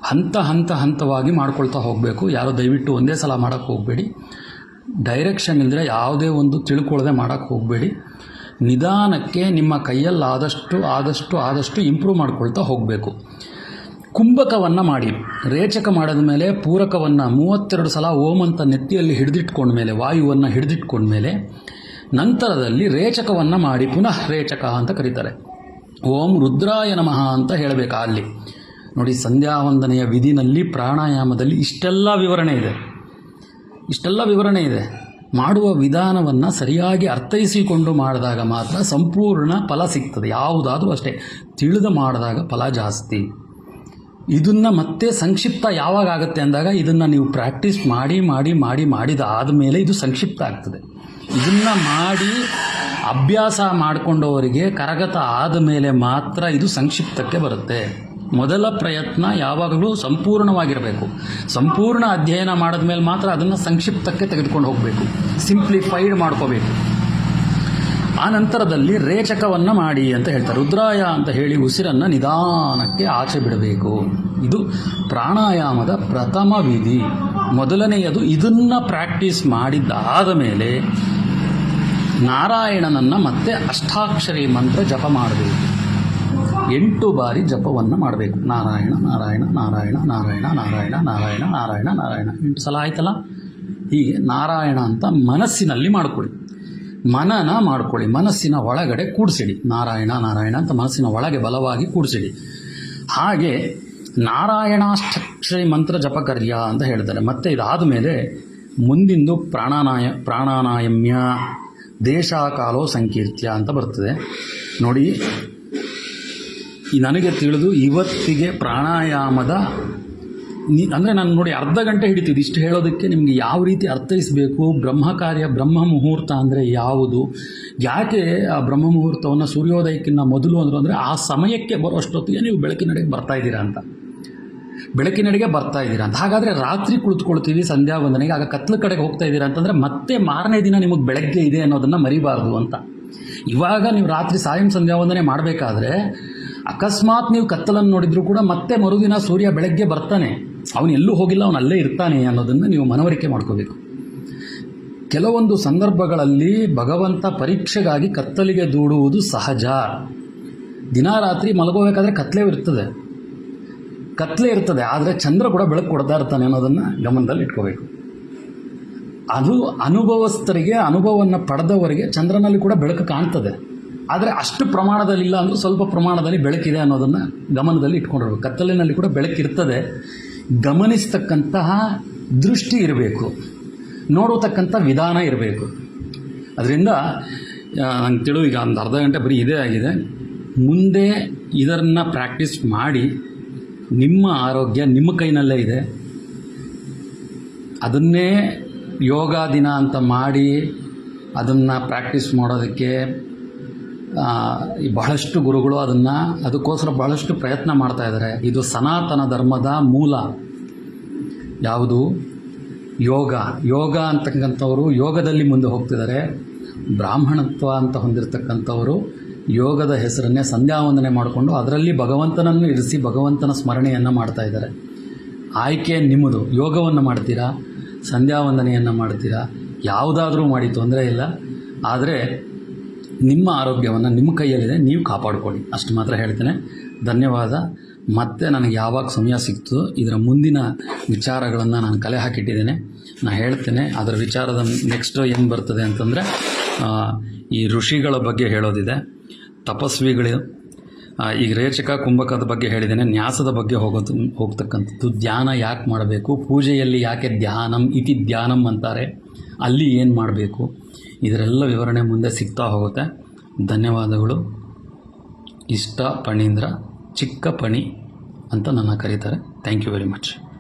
ಹಂತ ಹಂತ, ಹಂತವಾಗಿ ಮಾಡ್ಕೊಳ್ತಾ ಹೋಗಬೇಕು. ಯಾರೋ ದಯವಿಟ್ಟು ಒಂದೇ ಸಲ ಮಾಡೋಕ್ಕೆ ಹೋಗಬೇಡಿ. ಡೈರೆಕ್ಷನ್ ಇಲ್ಲದೆ ಯಾವುದೇ ಒಂದು ತಿಳ್ಕೊಳ್ಳದೆ ಮಾಡೋಕ್ಕೆ ಹೋಗಬೇಡಿ. ನಿಧಾನಕ್ಕೆ ನಿಮ್ಮ ಕೈಯಲ್ಲಿ ಆದಷ್ಟು ಆದಷ್ಟು ಆದಷ್ಟು ಇಂಪ್ರೂವ್ ಮಾಡ್ಕೊಳ್ತಾ ಹೋಗಬೇಕು. ಕುಂಭಕವನ್ನು ಮಾಡಿ ರೇಚಕ ಮಾಡಿದ ಮೇಲೆ ಪೂರಕವನ್ನು ಮೂವತ್ತೆರಡು ಸಲ ಓಂ ಅಂತ ನೆತ್ತಿಯಲ್ಲಿ ಹಿಡಿದಿಟ್ಕೊಂಡ್ಮೇಲೆ ವಾಯುವನ್ನು ಹಿಡಿದಿಟ್ಕೊಂಡ್ಮೇಲೆ ನಂತರದಲ್ಲಿ ರೇಚಕವನ್ನು ಮಾಡಿ, ಪುನಃ ರೇಚಕ ಅಂತ ಕರೀತಾರೆ. ಓಂ ರುದ್ರಾಯ ನಮಃ ಅಂತ ಹೇಳಬೇಕು ಅಲ್ಲಿ. ನೋಡಿ, ಸಂಧ್ಯಾವಂದನೆಯ ವಿಧಿನಲ್ಲಿ ಪ್ರಾಣಾಯಾಮದಲ್ಲಿ ಇಷ್ಟೆಲ್ಲ ವಿವರಣೆ ಇದೆ. ಇಷ್ಟೆಲ್ಲ ವಿವರಣೆ ಇದೆ. ಮಾಡುವ ವಿಧಾನವನ್ನು ಸರಿಯಾಗಿ ಅರ್ಥೈಸಿಕೊಂಡು ಮಾಡಿದಾಗ ಮಾತ್ರ ಸಂಪೂರ್ಣ ಫಲ ಸಿಗ್ತದೆ. ಯಾವುದಾದ್ರೂ ಅಷ್ಟೇ. ತಿಳಿದು ಮಾಡಿದಾಗ ಫಲ ಜಾಸ್ತಿ. ಇದನ್ನು ಮತ್ತೆ ಸಂಕ್ಷಿಪ್ತ ಯಾವಾಗ ಆಗುತ್ತೆ ಅಂದಾಗ ಇದನ್ನು ನೀವು ಪ್ರಾಕ್ಟೀಸ್ ಮಾಡಿ ಮಾಡಿ ಮಾಡಿ, ಮಾಡಿದ ಆದಮೇಲೆ ಇದು ಸಂಕ್ಷಿಪ್ತ ಆಗ್ತದೆ. ಇದನ್ನು ಮಾಡಿ ಅಭ್ಯಾಸ ಮಾಡಿಕೊಂಡವರಿಗೆ ಕರಗತ ಆದ ಮೇಲೆ ಮಾತ್ರ ಇದು ಸಂಕ್ಷಿಪ್ತಕ್ಕೆ ಬರುತ್ತೆ. ಮೊದಲ ಪ್ರಯತ್ನ ಯಾವಾಗಲೂ ಸಂಪೂರ್ಣವಾಗಿರಬೇಕು. ಸಂಪೂರ್ಣ ಅಧ್ಯಯನ ಮಾಡಿದ ಮೇಲೆ ಮಾತ್ರ ಅದನ್ನು ಸಂಕ್ಷಿಪ್ತಕ್ಕೆ ತೆಗೆದುಕೊಂಡು ಹೋಗಬೇಕು. ಸಿಂಪ್ಲಿಫೈಡ್ ಮಾಡ್ಕೋಬೇಕು. ಆ ನಂತರದಲ್ಲಿ ರೇಚಕವನ್ನು ಮಾಡಿ ಅಂತ ಹೇಳ್ತಾರೆ. ರುದ್ರಾಯ ಅಂತ ಹೇಳಿ ಉಸಿರನ್ನು ನಿಧಾನಕ್ಕೆ ಆಚೆ ಬಿಡಬೇಕು. ಇದು ಪ್ರಾಣಾಯಾಮದ ಪ್ರಥಮ ವಿಧಿ. ಮೊದಲನೆಯದು ಇದನ್ನು ಪ್ರಾಕ್ಟೀಸ್ ಮಾಡಿದ್ದಾದ ಮೇಲೆ ನಾರಾಯಣನನ್ನು ಮತ್ತೆ ಅಷ್ಟಾಕ್ಷರಿ ಮಂತ್ರ ಜಪ ಮಾಡಬೇಕು. ಎಂಟು ಬಾರಿ ಜಪವನ್ನು ಮಾಡಬೇಕು. ನಾರಾಯಣ ನಾರಾಯಣ ನಾರಾಯಣ ನಾರಾಯಣ ನಾರಾಯಣ ನಾರಾಯಣ ನಾರಾಯಣ ನಾರಾಯಣ. ಎಂಟು ಸಲ ಆಯ್ತಲ್ಲ? ಹೀಗೆ ನಾರಾಯಣ ಅಂತ ಮನಸ್ಸಿನಲ್ಲಿ ಮಾಡ್ಕೊಳ್ಳಿ ಮನನ ಮಾಡ್ಕೊಳ್ಳಿ, ಮನಸ್ಸಿನ ಒಳಗಡೆ ಕೂಡಿಸಿಡಿ. ನಾರಾಯಣ ನಾರಾಯಣ ಅಂತ ಮನಸ್ಸಿನ ಒಳಗೆ ಬಲವಾಗಿ ಕೂಡಿಸಿಡಿ. ಹಾಗೆ ನಾರಾಯಣಾಷ್ಟಕ್ಷರಿ ಮಂತ್ರ ಜಪಕರ್ಯ ಅಂತ ಹೇಳ್ತಾರೆ ಮತ್ತೆ ಇದಾದ ಮೇಲೆ ಮುಂದಿಂದು ಪ್ರಾಣಾನಾಯ, ಪ್ರಾಣಾನಾಯಮ್ಯ, ದೇಶಾಕಾಲೋ ಸಂಕೀರ್ತ್ಯ ಅಂತ ಬರ್ತದೆ. ನೋಡಿ ನನಗೆ ತಿಳಿದು ಇವತ್ತಿಗೆ ಪ್ರಾಣಾಯಾಮದ ಅಂದರೆ ನಾನು ನೋಡಿ ಅರ್ಧ ಗಂಟೆ ಹಿಡಿತೀವಿ. ಇಷ್ಟು ಹೇಳೋದಕ್ಕೆ ನಿಮಗೆ ಯಾವ ರೀತಿ ಅರ್ಥೈಸಬೇಕು? ಬ್ರಹ್ಮ ಕಾರ್ಯ, ಬ್ರಹ್ಮ ಮುಹೂರ್ತ ಅಂದರೆ ಯಾವುದು? ಯಾಕೆ ಆ ಬ್ರಹ್ಮ ಮುಹೂರ್ತವನ್ನು ಸೂರ್ಯೋದಯಕ್ಕಿಂತ ಮೊದಲು ಅಂದರು ಅಂದರೆ ಆ ಸಮಯಕ್ಕೆ ಬರೋಷ್ಟೊತ್ತಿಗೆ ನೀವು ಬೆಳಕಿನಡೆಗೆ ಬರ್ತಾ ಇದ್ದೀರಾ ಅಂತ. ಬೆಳಕಿನಡೆಗೆ ಬರ್ತಾ ಇದ್ದೀರಾ ಅಂತ. ಹಾಗಾದರೆ ರಾತ್ರಿ ಕುಳಿತುಕೊಳ್ತೀವಿ, ಸಂಧ್ಯಾ ವಂದನೆಗೆ. ಆಗ ಕತ್ಲ ಕಡೆಗೆ ಹೋಗ್ತಾ ಇದ್ದೀರಾ ಅಂತಂದರೆ ಮತ್ತೆ ಮಾರನೇ ದಿನ ನಿಮಗೆ ಬೆಳಗ್ಗೆ ಇದೆ ಅನ್ನೋದನ್ನು ಮರಿಬಾರ್ದು ಅಂತ. ಇವಾಗ ನೀವು ರಾತ್ರಿ ಸಾಯಂ ಸಂಧ್ಯಾ ವಂದನೆ ಮಾಡಬೇಕಾದ್ರೆ ಅಕಸ್ಮಾತ್ ನೀವು ಕತ್ತಲನ್ನು ನೋಡಿದರೂ ಕೂಡ ಮತ್ತೆ ಮರುದಿನ ಸೂರ್ಯ ಬೆಳಗ್ಗೆ ಬರ್ತಾನೆ. ಅವನು ಎಲ್ಲೂ ಹೋಗಿಲ್ಲ, ಅವನು ಅಲ್ಲೇ ಇರ್ತಾನೆ ಅನ್ನೋದನ್ನು ನೀವು ಮನವರಿಕೆ ಮಾಡ್ಕೋಬೇಕು. ಕೆಲವೊಂದು ಸಂದರ್ಭಗಳಲ್ಲಿ ಭಗವಂತ ಪರೀಕ್ಷೆಗಾಗಿ ಕತ್ತಲಿಗೆ ದೂಡುವುದು ಸಹಜ. ದಿನ ರಾತ್ರಿ ಮಲಗೋಬೇಕಾದ್ರೆ ಕತ್ಲೆ ಇರ್ತದೆ. ಕತ್ಲೆ ಇರ್ತದೆ, ಆದರೆ ಚಂದ್ರ ಕೂಡ ಬೆಳಕು ಕೊಡ್ತಾ ಇರ್ತಾನೆ ಅನ್ನೋದನ್ನು ಗಮನದಲ್ಲಿ ಇಟ್ಕೋಬೇಕು. ಅದು ಅನುಭವಸ್ಥರಿಗೆ, ಅನುಭವವನ್ನು ಪಡೆದವರಿಗೆ ಚಂದ್ರನಲ್ಲಿ ಕೂಡ ಬೆಳಕು ಕಾಣ್ತದೆ. ಆದರೆ ಅಷ್ಟು ಪ್ರಮಾಣದಲ್ಲಿ ಇಲ್ಲ ಅಂದರೂ ಸ್ವಲ್ಪ ಪ್ರಮಾಣದಲ್ಲಿ ಬೆಳಕಿದೆ ಅನ್ನೋದನ್ನು ಗಮನದಲ್ಲಿ ಇಟ್ಕೊಂಡಿರ್ಬೇಕು. ಕತ್ತಲಿನಲ್ಲಿ ಕೂಡ ಬೆಳಕಿರ್ತದೆ. ಗಮನಿಸ್ತಕ್ಕಂತಹ ದೃಷ್ಟಿ ಇರಬೇಕು, ನೋಡತಕ್ಕಂಥ ವಿಧಾನ ಇರಬೇಕು. ಅದರಿಂದ ನಂಗೆ ತಿಳು, ಈಗ ಒಂದು ಅರ್ಧ ಗಂಟೆ ಬರೀ ಇದೇ ಆಗಿದೆ. ಮುಂದೆ ಇದನ್ನು ಪ್ರಾಕ್ಟೀಸ್ ಮಾಡಿ, ನಿಮ್ಮ ಆರೋಗ್ಯ ನಿಮ್ಮ ಕೈನಲ್ಲೇ ಇದೆ. ಅದನ್ನೇ ಯೋಗ ದಿನ ಅಂತ ಮಾಡಿ, ಅದನ್ನು ಪ್ರಾಕ್ಟೀಸ್ ಮಾಡೋದಕ್ಕೆ ಈ ಬಹಳಷ್ಟು ಗುರುಗಳು ಅದನ್ನು ಅದಕ್ಕೋಸ್ಕರ ಬಹಳಷ್ಟು ಪ್ರಯತ್ನ ಮಾಡ್ತಾ ಇದ್ದಾರೆ. ಇದು ಸನಾತನ ಧರ್ಮದ ಮೂಲ. ಯಾವುದು? ಯೋಗ. ಯೋಗ ಅಂತಕ್ಕಂಥವರು ಯೋಗದಲ್ಲಿ ಮುಂದೆ ಹೋಗ್ತಿದ್ದಾರೆ. ಬ್ರಾಹ್ಮಣತ್ವ ಅಂತ ಹೊಂದಿರತಕ್ಕಂಥವರು ಯೋಗದ ಹೆಸರನ್ನೇ ಸಂಧ್ಯಾವಂದನೆ ಮಾಡಿಕೊಂಡು ಅದರಲ್ಲಿ ಭಗವಂತನನ್ನು ಇರಿಸಿ ಭಗವಂತನ ಸ್ಮರಣೆಯನ್ನು ಮಾಡ್ತಾ ಇದ್ದಾರೆ. ಆಯ್ಕೆ ನಿಮ್ಮದು. ಯೋಗವನ್ನು ಮಾಡ್ತೀರಾ? ಸಂಧ್ಯಾವಂದನೆಯನ್ನು ಮಾಡ್ತೀರಾ? ಯಾವುದಾದ್ರೂ ಮಾಡಿ ತೊಂದರೆ ಇಲ್ಲ. ಆದರೆ ನಿಮ್ಮ ಆರೋಗ್ಯವನ್ನು ನಿಮ್ಮ ಕೈಯಲ್ಲಿದೆ, ನೀವು ಕಾಪಾಡ್ಕೊಳ್ಳಿ. ಅಷ್ಟು ಮಾತ್ರ ಹೇಳ್ತೇನೆ. ಧನ್ಯವಾದ. ಮತ್ತೆ ನನಗೆ ಯಾವಾಗ ಸಮಯ ಸಿಕ್ತು ಇದರ ಮುಂದಿನ ವಿಚಾರಗಳನ್ನು ನಾನು ಕಲೆ ಹಾಕಿಟ್ಟಿದ್ದೇನೆ. ನಾನು ಹೇಳ್ತೇನೆ, ಅದರ ವಿಚಾರದ ನೆಕ್ಸ್ಟ್ ಏನು ಬರ್ತದೆ ಅಂತಂದರೆ ಈ ಋಷಿಗಳ ಬಗ್ಗೆ ಹೇಳೋದಿದೆ. ತಪಸ್ವಿಗಳು ಈಗ ರೇಚಕ ಕುಂಭಕದ ಬಗ್ಗೆ ಹೇಳಿದ್ದೇನೆ. ನ್ಯಾಸದ ಬಗ್ಗೆ ಹೋಗೋದು, ಹೋಗ್ತಕ್ಕಂಥದ್ದು. ಧ್ಯಾನ ಯಾಕೆ ಮಾಡಬೇಕು? ಪೂಜೆಯಲ್ಲಿ ಯಾಕೆ ಧ್ಯಾನಂ ಇತಿ ಧ್ಯಾನಂ ಅಂತಾರೆ. ಅಲ್ಲಿ ಏನು ಮಾಡಬೇಕು? ಇದರೆಲ್ಲ ವಿವರಣೆ ಮುಂದೆ ಸಿಗ್ತಾ ಹೋಗುತ್ತೆ. ಧನ್ಯವಾದಗಳು. ಇಷ್ಟ ಪಣೀಂದ್ರ, ಚಿಕ್ಕ ಪಣಿ ಅಂತ ನನ್ನ ಕರೀತಾರೆ. Thank you very much